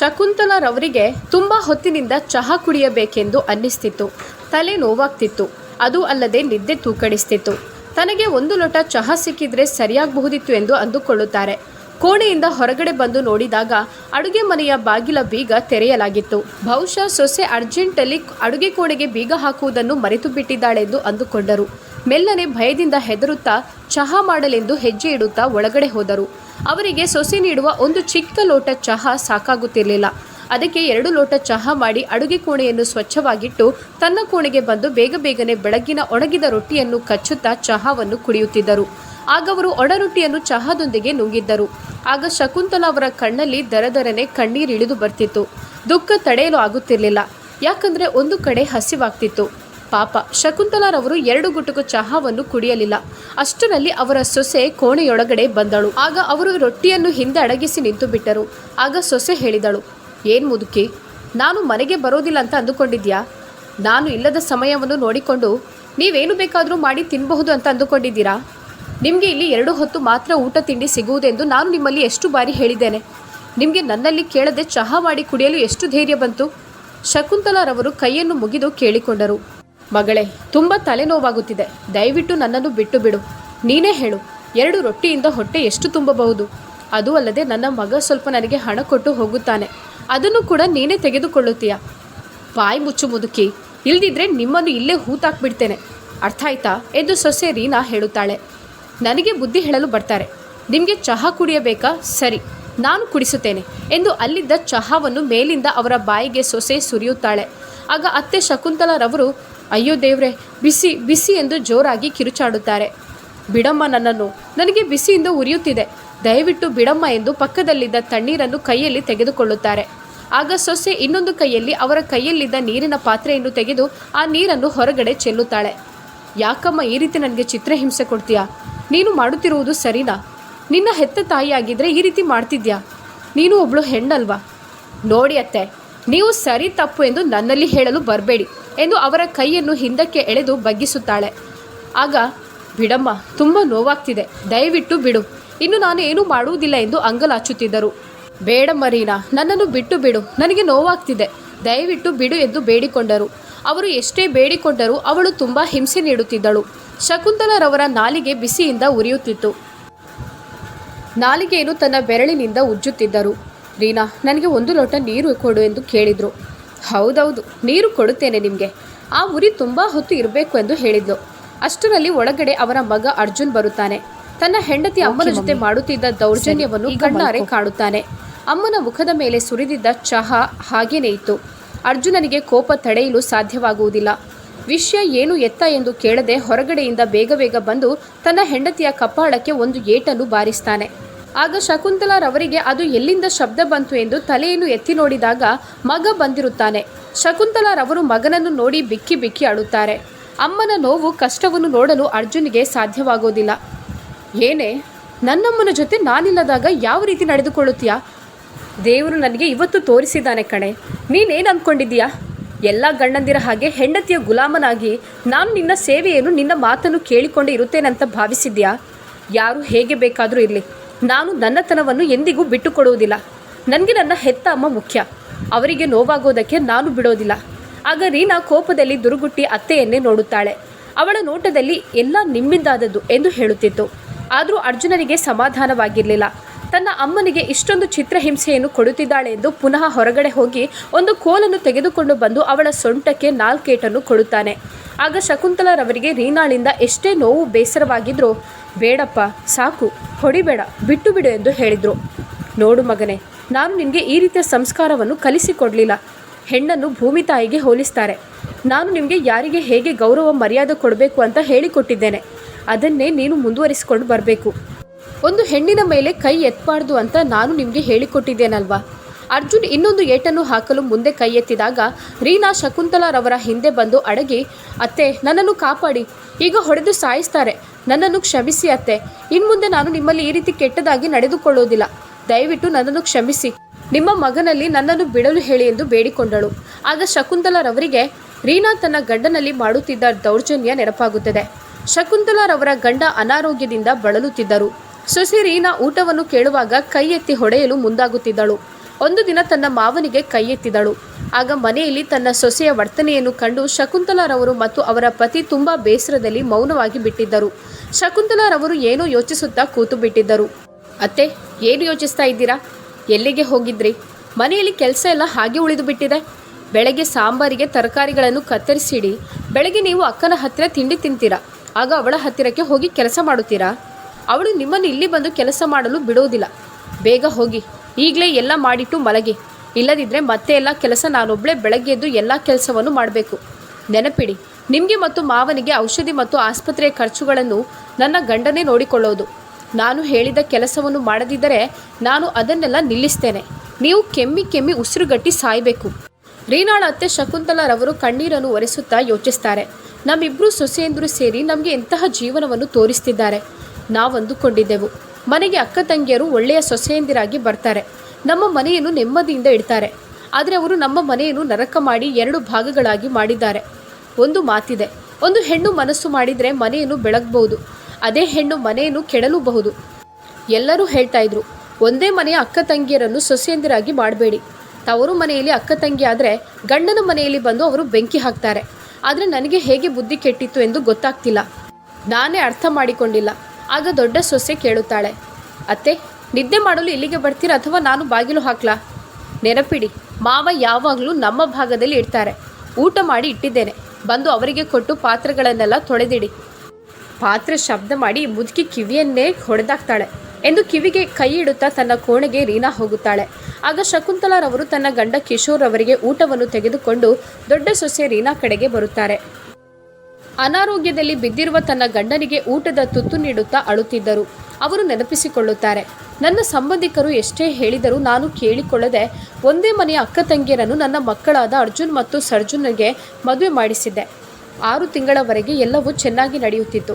ಶಕುಂತಲಾರವರಿಗೆ ತುಂಬ ಹೊತ್ತಿನಿಂದ ಚಹಾ ಕುಡಿಯಬೇಕೆಂದು ಅನ್ನಿಸ್ತಿತ್ತು. ತಲೆ ನೋವಾಗ್ತಿತ್ತು. ಅದು ಅಲ್ಲದೆ ನಿದ್ದೆ ತೂಕಡಿಸ್ತಿತ್ತು. ತನಗೆ ಒಂದು ಲೋಟ ಚಹಾ ಸಿಕ್ಕಿದ್ರೆ ಸರಿಯಾಗಬಹುದಿತ್ತು ಎಂದು ಅಂದುಕೊಳ್ಳುತ್ತಾರೆ. ಕೋಣೆಯಿಂದ ಹೊರಗಡೆ ಬಂದು ನೋಡಿದಾಗ ಅಡುಗೆ ಮನೆಯ ಬಾಗಿಲ ಬೀಗ ತೆರೆಯಲಾಗಿತ್ತು. ಬಹುಶಃ ಸೊಸೆ ಅರ್ಜೆಂಟಲ್ಲಿ ಅಡುಗೆ ಕೋಣೆಗೆ ಬೀಗ ಹಾಕುವುದನ್ನು ಮರೆತು ಬಿಟ್ಟಿದ್ದಾಳೆಂದು ಅಂದುಕೊಂಡರು. ಮೆಲ್ಲನೆ ಭಯದಿಂದ ಹೆದರುತ್ತಾ ಚಹಾ ಮಾಡಲೆಂದು ಹೆಜ್ಜೆ ಇಡುತ್ತಾ ಒಳಗಡೆ ಹೋದರು. ಅವರಿಗೆ ಸೊಸೆ ನೀಡುವ ಒಂದು ಚಿಕ್ಕ ಲೋಟ ಚಹಾ ಸಾಕಾಗುತ್ತಿರಲಿಲ್ಲ. ಅದಕ್ಕೆ ಎರಡು ಲೋಟ ಚಹಾ ಮಾಡಿ ಅಡುಗೆ ಕೋಣೆಯನ್ನು ಸ್ವಚ್ಛವಾಗಿಟ್ಟು ತನ್ನ ಕೋಣೆಗೆ ಬಂದು ಬೇಗ ಬೇಗನೆ ಬೆಳಗ್ಗಿನ ಒಣಗಿದ ರೊಟ್ಟಿಯನ್ನು ಕಚ್ಚುತ್ತಾ ಚಹಾವನ್ನು ಕುಡಿಯುತ್ತಿದ್ದರು. ಆಗ ಅವರು ಒಣ ರೊಟ್ಟಿಯನ್ನು ಚಹಾದೊಂದಿಗೆ ನುಂಗಿದ್ದರು. ಆಗ ಶಕುಂತಲಾ ಅವರ ಕಣ್ಣಲ್ಲಿ ದರದರನೆ ಕಣ್ಣೀರಿಳಿದು ಬರ್ತಿತ್ತು. ದುಃಖ ತಡೆಯಲು ಆಗುತ್ತಿರಲಿಲ್ಲ. ಯಾಕಂದ್ರೆ ಒಂದು ಕಡೆ ಹಸಿವಾಗ್ತಿತ್ತು. ಪಾಪ. ಶಕುಂತಲಾರವರು ಎರಡು ಗುಟುಕು ಚಹಾವನ್ನು ಕುಡಿಯಲಿಲ್ಲ. ಅಷ್ಟರಲ್ಲಿ ಅವರ ಸೊಸೆ ಕೋಣೆಯೊಳಗಡೆ ಬಂದಳು. ಆಗ ಅವರು ರೊಟ್ಟಿಯನ್ನು ಹಿಂದೆ ಅಡಗಿಸಿ ನಿಂತು ಬಿಟ್ಟರು. ಆಗ ಸೊಸೆ ಹೇಳಿದಳು, ಏನ್ ಮುದುಕಿ, ನಾನು ಮನೆಗೆ ಬರೋದಿಲ್ಲ ಅಂತ ಅಂದುಕೊಂಡಿದ್ಯಾ? ನಾನು ಇಲ್ಲದ ಸಮಯವನ್ನು ನೋಡಿಕೊಂಡು ನೀವೇನು ಬೇಕಾದರೂ ಮಾಡಿ ತಿನ್ನಬಹುದು ಅಂತ ಅಂದುಕೊಂಡಿದ್ದೀರಾ? ನಿಮಗೆ ಇಲ್ಲಿ ಎರಡು ಹೊತ್ತು ಮಾತ್ರ ಊಟ ತಿಂಡಿ ಸಿಗುವುದೆಂದು ನಾನು ನಿಮ್ಮಲ್ಲಿ ಎಷ್ಟು ಬಾರಿ ಹೇಳಿದ್ದೇನೆ. ನಿಮಗೆ ನನ್ನಲ್ಲಿ ಕೇಳದೆ ಚಹಾ ಮಾಡಿ ಕುಡಿಯಲು ಎಷ್ಟು ಧೈರ್ಯ ಬಂತು? ಶಕುಂತಲಾರವರು ಕೈಯನ್ನು ಮುಗಿದು ಕೇಳಿಕೊಂಡರು. ಮಗಳೇ, ತುಂಬ ತಲೆನೋವಾಗುತ್ತಿದೆ. ದಯವಿಟ್ಟು ನನ್ನನ್ನು ಬಿಟ್ಟು ಬಿಡು ನೀನೇ ಹೇಳು, ಎರಡು ರೊಟ್ಟಿಯಿಂದ ಹೊಟ್ಟೆ ಎಷ್ಟು ತುಂಬಬಹುದು? ಅದು ಅಲ್ಲದೆ ನನ್ನ ಮಗ ಸ್ವಲ್ಪ ನನಗೆ ಹಣ ಕೊಟ್ಟು ಹೋಗುತ್ತಾನೆ. ಅದನ್ನು ಕೂಡ ನೀನೇ ತೆಗೆದುಕೊಳ್ಳುತ್ತೀಯ? ಬಾಯಿ ಮುಚ್ಚು ಮುದುಕಿ, ಇಲ್ದಿದ್ರೆ ನಿಮ್ಮನ್ನು ಇಲ್ಲೇ ಹೂತಾಕ್ಬಿಡ್ತೇನೆ. ಅರ್ಥ ಆಯ್ತಾ? ಎಂದು ಸೊಸೆ ರೀನಾ ಹೇಳುತ್ತಾಳೆ. ನನಗೆ ಬುದ್ಧಿ ಹೇಳಲು ಬರ್ತಾರೆ. ನಿಮಗೆ ಚಹಾ ಕುಡಿಯಬೇಕಾ? ಸರಿ, ನಾನು ಕುಡಿಸುತ್ತೇನೆ ಎಂದು ಅಲ್ಲಿದ್ದ ಚಹಾವನ್ನು ಮೇಲಿಂದ ಅವರ ಬಾಯಿಗೆ ಸೊಸೆ ಸುರಿಯುತ್ತಾಳೆ. ಆಗ ಅತ್ತೆ ಶಕುಂತಲಾರವರು ಅಯ್ಯೋ ದೇವ್ರೆ, ಬಿಸಿ ಬಿಸಿ ಎಂದು ಜೋರಾಗಿ ಕಿರುಚಾಡುತ್ತಾರೆ. ಬಿಡಮ್ಮ ನನ್ನನ್ನು, ನನಗೆ ಬಿಸಿಯಿಂದ ಉರಿಯುತ್ತಿದೆ. ದಯವಿಟ್ಟು ಬಿಡಮ್ಮ ಎಂದು ಪಕ್ಕದಲ್ಲಿದ್ದ ತಣ್ಣೀರನ್ನು ಕೈಯಲ್ಲಿ ತೆಗೆದುಕೊಳ್ಳುತ್ತಾರೆ. ಆಗ ಸೊಸೆ ಇನ್ನೊಂದು ಕೈಯಲ್ಲಿ ಅವರ ಕೈಯಲ್ಲಿದ್ದ ನೀರಿನ ಪಾತ್ರೆಯನ್ನು ತೆಗೆದು ಆ ನೀರನ್ನು ಹೊರಗಡೆ ಚೆಲ್ಲುತ್ತಾಳೆ. ಯಾಕಮ್ಮ ಈ ರೀತಿ ನನಗೆ ಚಿತ್ರಹಿಂಸೆ ಕೊಡ್ತೀಯಾ? ನೀನು ಮಾಡುತ್ತಿರುವುದು ಸರಿನಾ? ನಿನ್ನ ಹೆತ್ತ ತಾಯಿಯಾಗಿದ್ರೆ ಈ ರೀತಿ ಮಾಡ್ತಿದ್ಯಾ? ನೀನು ಒಬ್ಳು ಹೆಣ್ಣಲ್ವಾ? ನೋಡಿ ಅತ್ತೆ ನೀವು ಸರಿ ತಪ್ಪು ಎಂದು ನನ್ನಲ್ಲಿ ಹೇಳಲು ಬರಬೇಡಿ ಎಂದು ಅವರ ಕೈಯನ್ನು ಹಿಂದಕ್ಕೆ ಎಳೆದು ಬಗ್ಗಿಸುತ್ತಾಳೆ. ಆಗ, ಬಿಡಮ್ಮ, ತುಂಬ ನೋವಾಗ್ತಿದೆ. ದಯವಿಟ್ಟು ಬಿಡು. ಇನ್ನು ನಾನು ಏನೂ ಮಾಡುವುದಿಲ್ಲ ಎಂದು ಅಂಗಲಾಚುತ್ತಿದ್ದರು. ಬೇಡ ಮರೀನಾ, ನನ್ನನ್ನು ಬಿಟ್ಟು ಬಿಡು. ನನಗೆ ನೋವಾಗ್ತಿದೆ. ದಯವಿಟ್ಟು ಬಿಡು ಎಂದು ಬೇಡಿಕೊಂಡರು. ಅವರು ಎಷ್ಟೇ ಬೇಡಿಕೊಂಡರೂ ಅವಳು ತುಂಬ ಹಿಂಸೆ ನೀಡುತ್ತಿದ್ದಳು. ಶಕುಂತಲರವರ ನಾಲಿಗೆ ಬಿಸಿಯಿಂದ ಉರಿಯುತ್ತಿತ್ತು. ನಾಲಿಗೆಯನ್ನು ತನ್ನ ಬೆರಳಿನಿಂದ ಉಜ್ಜುತ್ತಿದ್ದರು. ರೀನಾ ನನಗೆ ಒಂದು ಲೋಟ ನೀರು ಕೊಡು ಎಂದು ಕೇಳಿದರು. ಹೌದೌದು ನೀರು ಕೊಡುತ್ತೇನೆ ನಿಮಗೆ. ಆ ಉರಿ ತುಂಬ ಹೊತ್ತು ಇರಬೇಕು ಎಂದು ಹೇಳಿದ್ಲು. ಅಷ್ಟರಲ್ಲಿ ಒಳಗಡೆ ಅವರ ಮಗ ಅರ್ಜುನ್ ಬರುತ್ತಾನೆ. ತನ್ನ ಹೆಂಡತಿ ಅಮ್ಮನ ಜೊತೆ ಮಾಡುತ್ತಿದ್ದ ದೌರ್ಜನ್ಯವನ್ನು ಕಣ್ಣಾರೆ ಕಾಣುತ್ತಾನೆ. ಅಮ್ಮನ ಮುಖದ ಮೇಲೆ ಸುರಿದಿದ್ದ ಚಹಾ ಹಾಗೇನೇ ಇತ್ತು. ಅರ್ಜುನನಿಗೆ ಕೋಪ ತಡೆಯಲು ಸಾಧ್ಯವಾಗುವುದಿಲ್ಲ. ವಿಷಯ ಏನು ಎತ್ತ ಎಂದು ಕೇಳದೆ ಹೊರಗಡೆಯಿಂದ ಬೇಗ ಬೇಗ ಬಂದು ತನ್ನ ಹೆಂಡತಿಯ ಕಪಾಳಕ್ಕೆ ಒಂದು ಏಟನ್ನು ಬಾರಿಸ್ತಾನೆ. ಆಗ ಶಕುಂತಲಾರವರಿಗೆ ಅದು ಎಲ್ಲಿಂದ ಶಬ್ದ ಬಂತು ಎಂದು ತಲೆಯನ್ನು ಎತ್ತಿ ನೋಡಿದಾಗ ಮಗ ಬಂದಿರುತ್ತಾನೆ. ಶಕುಂತಲಾರವರು ಮಗನನ್ನು ನೋಡಿ ಬಿಕ್ಕಿ ಬಿಕ್ಕಿ ಅಳುತ್ತಾರೆ ಅಮ್ಮನ ನೋವು ಕಷ್ಟವನ್ನು ನೋಡಲು ಅರ್ಜುನಿಗೆ ಸಾಧ್ಯವಾಗೋದಿಲ್ಲ. ಏನೇ, ನನ್ನಮ್ಮನ ಜೊತೆ ನಾನಿಲ್ಲದಾಗ ಯಾವ ರೀತಿ ನಡೆದುಕೊಳ್ಳುತ್ತೀಯಾ? ದೇವರು ನನಗೆ ಇವತ್ತು ತೋರಿಸಿದ್ದಾನೆ ಕಣೆ. ನೀನೇನು ಅಂದ್ಕೊಂಡಿದ್ದೀಯಾ ಎಲ್ಲ ಗಂಡಂದಿರ ಹಾಗೆ ಹೆಂಡತಿಯ ಗುಲಾಮನಾಗಿ ನಾನು ನಿನ್ನ ಸೇವೆಯನ್ನು ನಿನ್ನ ಮಾತನ್ನು ಕೇಳಿಕೊಂಡೇ ಇರುತ್ತೇನಂತ ಭಾವಿಸಿದ್ಯಾ ಯಾರು ಹೇಗೆ ಬೇಕಾದರೂ ಇರಲಿ. ನಾನು ನನ್ನತನವನ್ನು ಎಂದಿಗೂ ಬಿಟ್ಟುಕೊಡುವುದಿಲ್ಲ. ನನಗೆ ನನ್ನ ಹೆತ್ತ ಅಮ್ಮ ಮುಖ್ಯ. ಅವರಿಗೆ ನೋವಾಗೋದಕ್ಕೆ ನಾನು ಬಿಡೋದಿಲ್ಲ. ಆಗ ರೀನಾ ಕೋಪದಲ್ಲಿ ದುರುಗುಟ್ಟಿ ಅತ್ತೆಯನ್ನೇ ನೋಡುತ್ತಾಳೆ. ಅವಳ ನೋಟದಲ್ಲಿ ಎಲ್ಲ ನಿಮ್ಮಿಂದಾದದ್ದು ಎಂದು ಹೇಳುತ್ತಿತ್ತು. ಆದರೂ ಅರ್ಜುನನಿಗೆ ಸಮಾಧಾನವಾಗಿರಲಿಲ್ಲ. ತನ್ನ ಅಮ್ಮನಿಗೆ ಇಷ್ಟೊಂದು ಚಿತ್ರಹಿಂಸೆಯನ್ನು ಕೊಡುತ್ತಿದ್ದಾಳೆ ಎಂದು ಪುನಃ ಹೊರಗಡೆ ಹೋಗಿ ಒಂದು ಕೋಲನ್ನು ತೆಗೆದುಕೊಂಡು ಬಂದು ಅವಳ ಸೊಂಟಕ್ಕೆ ನಾಲ್ಕೇಟನ್ನು ಕೊಡುತ್ತಾನೆ. ಆಗ ಶಕುಂತಲಾರವರಿಗೆ ರೀನಾಳಿಂದ ಎಷ್ಟೇ ನೋವು ಬೇಸರವಾಗಿದ್ರೂ ಬೇಡಪ್ಪ, ಸಾಕು, ಹೊಡಿಬೇಡ, ಬಿಟ್ಟು ಬಿಡು ಎಂದು ಹೇಳಿದರು. ನೋಡು ಮಗನೇ, ನಾನು ನಿನಗೆ ಈ ರೀತಿಯ ಸಂಸ್ಕಾರವನ್ನು ಕಲಿಸಿಕೊಡಲಿಲ್ಲ. ಹೆಣ್ಣನ್ನು ಭೂಮಿ ತಾಯಿಗೆ ಹೋಲಿಸ್ತಾರೆ. ನಾನು ನಿಮಗೆ ಯಾರಿಗೆ ಹೇಗೆ ಗೌರವ, ಮರ್ಯಾದೆ ಕೊಡಬೇಕು ಅಂತ ಹೇಳಿಕೊಟ್ಟಿದ್ದೇನೆ. ಅದನ್ನೇ ನೀನು ಮುಂದುವರಿಸಿಕೊಂಡು ಬರಬೇಕು. ಒಂದು ಹೆಣ್ಣಿನ ಮೇಲೆ ಕೈ ಎತ್ತಬಾರ್ದು ಅಂತ ನಾನು ನಿಮಗೆ ಹೇಳಿಕೊಟ್ಟಿದ್ದೇನಲ್ವಾ? ಅರ್ಜುನ್ ಇನ್ನೊಂದು ಏಟನ್ನು ಹಾಕಲು ಮುಂದೆ ಕೈ ಎತ್ತಿದಾಗ ರೀನಾ ಶಕುಂತಲಾರವರ ಹಿಂದೆ ಬಂದು ಅಡಗಿ, ಅತ್ತೆ, ನನ್ನನ್ನು ಕಾಪಾಡಿ. ಈಗ ಹೊಡೆದು ಸಾಯಿಸ್ತಾರೆ. ನನ್ನನ್ನು ಕ್ಷಮಿಸಿ, ಅತ್ತೆ. ಇನ್ಮುಂದೆ ನಾನು ನಿಮ್ಮಲ್ಲಿ ಈ ರೀತಿ ಕೆಟ್ಟದಾಗಿ ನಡೆದುಕೊಳ್ಳುವುದಿಲ್ಲ ದಯವಿಟ್ಟು ನನ್ನನ್ನು ಕ್ಷಮಿಸಿ. ನಿಮ್ಮ ಮಗನಲ್ಲಿ ನನ್ನನ್ನು ಬಿಡಲು ಹೇಳಿ ಎಂದು ಬೇಡಿಕೊಂಡಳು. ಆಗ ಶಕುಂತಲಾರವರಿಗೆ ರೀನಾ ತನ್ನ ಗಂಡನಲ್ಲಿ ಮಾಡುತ್ತಿದ್ದ ದೌರ್ಜನ್ಯ ನೆನಪಾಗುತ್ತದೆ. ಶಕುಂತಲಾರವರ ಗಂಡ ಅನಾರೋಗ್ಯದಿಂದ ಬಳಲುತ್ತಿದ್ದರು. ಸೊಸೆ ರೀನಾ ಊಟವನ್ನು ಕೇಳುವಾಗ ಕೈ ಎತ್ತಿ ಹೊಡೆಯಲು ಮುಂದಾಗುತ್ತಿದ್ದಳು. ಒಂದು ದಿನ ತನ್ನ ಮಾವನಿಗೆ ಕೈ ಎತ್ತಿದಳು. ಆಗ ಮನೆಯಲ್ಲಿ ತನ್ನ ಸೊಸೆಯ ವರ್ತನೆಯನ್ನು ಕಂಡು ಶಕುಂತಲಾರವರು ಮತ್ತು ಅವರ ಪತಿ ತುಂಬಾ ಬೇಸರದಲ್ಲಿ ಮೌನವಾಗಿ ಬಿಟ್ಟಿದ್ದರು. ಶಕುಂತಲಾರವರು ಏನೋ ಯೋಚಿಸುತ್ತಾ ಕೂತು ಬಿಟ್ಟಿದ್ದರು. ಅತ್ತೆ, ಏನು ಯೋಚಿಸ್ತಾ ಇದ್ದೀರಾ? ಎಲ್ಲಿಗೆ ಹೋಗಿದ್ರಿ? ಮನೆಯಲ್ಲಿ ಕೆಲಸ ಎಲ್ಲ ಹಾಗೆ ಉಳಿದು ಬಿಟ್ಟಿದೆ. ಬೆಳಗ್ಗೆ ಸಾಂಬಾರಿಗೆ ತರಕಾರಿಗಳನ್ನು ಕತ್ತರಿಸಿಡಿ. ಬೆಳಗ್ಗೆ ನೀವು ಅಕ್ಕನ ಹತ್ತಿರ ತಿಂಡಿ ತಿಂತೀರಾ? ಆಗ ಅವಳ ಹತ್ತಿರಕ್ಕೆ ಹೋಗಿ ಕೆಲಸ ಮಾಡುತ್ತೀರಾ? ಅವಳು ನಿಮ್ಮನ್ನು ಇಲ್ಲಿ ಬಂದು ಕೆಲಸ ಮಾಡಲು ಬಿಡುವುದಿಲ್ಲ. ಬೇಗ ಹೋಗಿ. ಈಗಲೇ ಎಲ್ಲ ಮಾಡಿಟ್ಟು ಮಲಗಿ. ಇಲ್ಲದಿದ್ದರೆ ಮತ್ತೆ ಎಲ್ಲ ಕೆಲಸ ನಾನೊಬ್ಬಳೇ ಬೆಳಗ್ಗೆ ಎದ್ದು ಎಲ್ಲ ಕೆಲಸವನ್ನು ಮಾಡಬೇಕು. ನೆನಪಿಡಿ, ನಿಮಗೆ ಮತ್ತು ಮಾವನಿಗೆ ಔಷಧಿ ಮತ್ತು ಆಸ್ಪತ್ರೆಯ ಖರ್ಚುಗಳನ್ನು ನನ್ನ ಗಂಡನೇ ನೋಡಿಕೊಳ್ಳೋದು. ನಾನು ಹೇಳಿದ ಕೆಲಸವನ್ನು ಮಾಡದಿದ್ದರೆ ನಾನು ಅದನ್ನೆಲ್ಲ ನಿಲ್ಲಿಸ್ತೇನೆ. ನೀವು ಕೆಮ್ಮಿ ಕೆಮ್ಮಿ ಉಸಿರುಗಟ್ಟಿ ಸಾಯಬೇಕು. ರೀನಾಳ ಅತ್ತೆ ಶಕುಂತಲಾರವರು ಕಣ್ಣೀರನ್ನು ಒರೆಸುತ್ತಾ ಯೋಚಿಸ್ತಾರೆ. ನಮ್ಮಿಬ್ಬರು ಸೊಸೆಯಂದರು ಸೇರಿ ನಮಗೆ ಎಂತಹ ಜೀವನವನ್ನು ತೋರಿಸ್ತಿದ್ದಾರೆ. ನಾವು ಅಂದುಕೊಂಡಿದ್ದೆವು ಮನೆಗೆ ಅಕ್ಕ ತಂಗಿಯರು ಒಳ್ಳೆಯ ಸೊಸೆಯಂದಿರಾಗಿ ಬರ್ತಾರೆ. ನಮ್ಮ ಮನೆಯನ್ನು ನೆಮ್ಮದಿಯಿಂದ ಇಡ್ತಾರೆ. ಆದರೆ ಅವರು ನಮ್ಮ ಮನೆಯನ್ನು ನರಕ ಮಾಡಿ ಎರಡು ಭಾಗಗಳಾಗಿ ಮಾಡಿದ್ದಾರೆ. ಒಂದು ಮಾತಿದೆ. ಒಂದು ಹೆಣ್ಣು ಮನಸ್ಸು ಮಾಡಿದರೆ ಮನೆಯನ್ನು ಬೆಳಗಬಹುದು. ಅದೇ ಹೆಣ್ಣು ಮನೆಯನ್ನು ಕೆಡಲೂಬಹುದು. ಎಲ್ಲರೂ ಹೇಳ್ತಾ ಇದ್ರು, ಒಂದೇ ಮನೆಯ ಅಕ್ಕ ತಂಗಿಯರನ್ನು ಸೊಸೆಯಂದಿರಾಗಿ ಮಾಡಬೇಡಿ. ತವರು ಮನೆಯಲ್ಲಿ ಅಕ್ಕ ತಂಗಿ ಆದರೆ ಗಂಡನ ಮನೆಯಲ್ಲಿ ಬಂದು ಅವರು ಬೆಂಕಿ ಹಾಕ್ತಾರೆ. ಆದರೆ ನನಗೆ ಹೇಗೆ ಬುದ್ಧಿ ಕೆಟ್ಟಿತ್ತು ಎಂದು ಗೊತ್ತಾಗ್ತಿಲ್ಲ. ನಾನೇ ಅರ್ಥ ಮಾಡಿಕೊಂಡಿಲ್ಲ. ಆಗ ದೊಡ್ಡ ಸೊಸೆ ಕೇಳುತ್ತಾಳೆ, ಅತ್ತೆ, ನಿದ್ದೆ ಮಾಡಲು ಇಲ್ಲಿಗೆ ಬರ್ತೀರಾ ಅಥವಾ ನಾನು ಬಾಗಿಲು ಹಾಕ್ಲಾ? ನೆನಪಿಡಿ, ಮಾವ ಯಾವಾಗಲೂ ನಮ್ಮ ಭಾಗದಲ್ಲಿ ಇಡ್ತಾರೆ ಊಟ ಮಾಡಿ ಇಟ್ಟಿದ್ದೇನೆ. ಬಂದು ಅವರಿಗೆ ಕೊಟ್ಟು ಪಾತ್ರೆಗಳನ್ನೆಲ್ಲ ತೊಳೆದಿಡಿ. ಪಾತ್ರೆ ಶಬ್ದ ಮಾಡಿ ಮುದುಕಿ ಕಿವಿಯನ್ನೇ ಹೊಡೆದಾಕ್ತಾಳೆ. ಎಂದು ಕಿವಿಗೆ ಕೈ ಇಡುತ್ತಾ ತನ್ನ ಕೋಣೆಗೆ ರೀನಾ ಹೋಗುತ್ತಾಳೆ. ಆಗ ಶಕುಂತಲಾರವರು ತನ್ನ ಗಂಡ ಕಿಶೋರ್ ಅವರಿಗೆ ಊಟವನ್ನು ತೆಗೆದುಕೊಂಡು ದೊಡ್ಡ ಸೊಸೆ ರೀನಾ ಕಡೆಗೆ ಬರುತ್ತಾರೆ. ಅನಾರೋಗ್ಯದಲ್ಲಿ ಬಿದ್ದಿರುವ ತನ್ನ ಗಂಡನಿಗೆ ಊಟದ ತುತ್ತು ನೀಡುತ್ತಾ ಅಳುತ್ತಿದ್ದರು. ಅವರು ನೆನಪಿಸಿಕೊಳ್ಳುತ್ತಾರೆ, ನನ್ನ ಸಂಬಂಧಿಕರು ಎಷ್ಟೇ ಹೇಳಿದರೂ ನಾನು ಕೇಳಿಕೊಳ್ಳದೆ ಒಂದೇ ಮನೆಯ ಅಕ್ಕ ತಂಗಿಯರನ್ನು ನನ್ನ ಮಕ್ಕಳಾದ ಅರ್ಜುನ್ ಮತ್ತು ಸರ್ಜುನ್ಗೆ ಮದುವೆ ಮಾಡಿಸಿದ್ದೆ. ಆರು ತಿಂಗಳವರೆಗೆ ಎಲ್ಲವೂ ಚೆನ್ನಾಗಿ ನಡೆಯುತ್ತಿತ್ತು.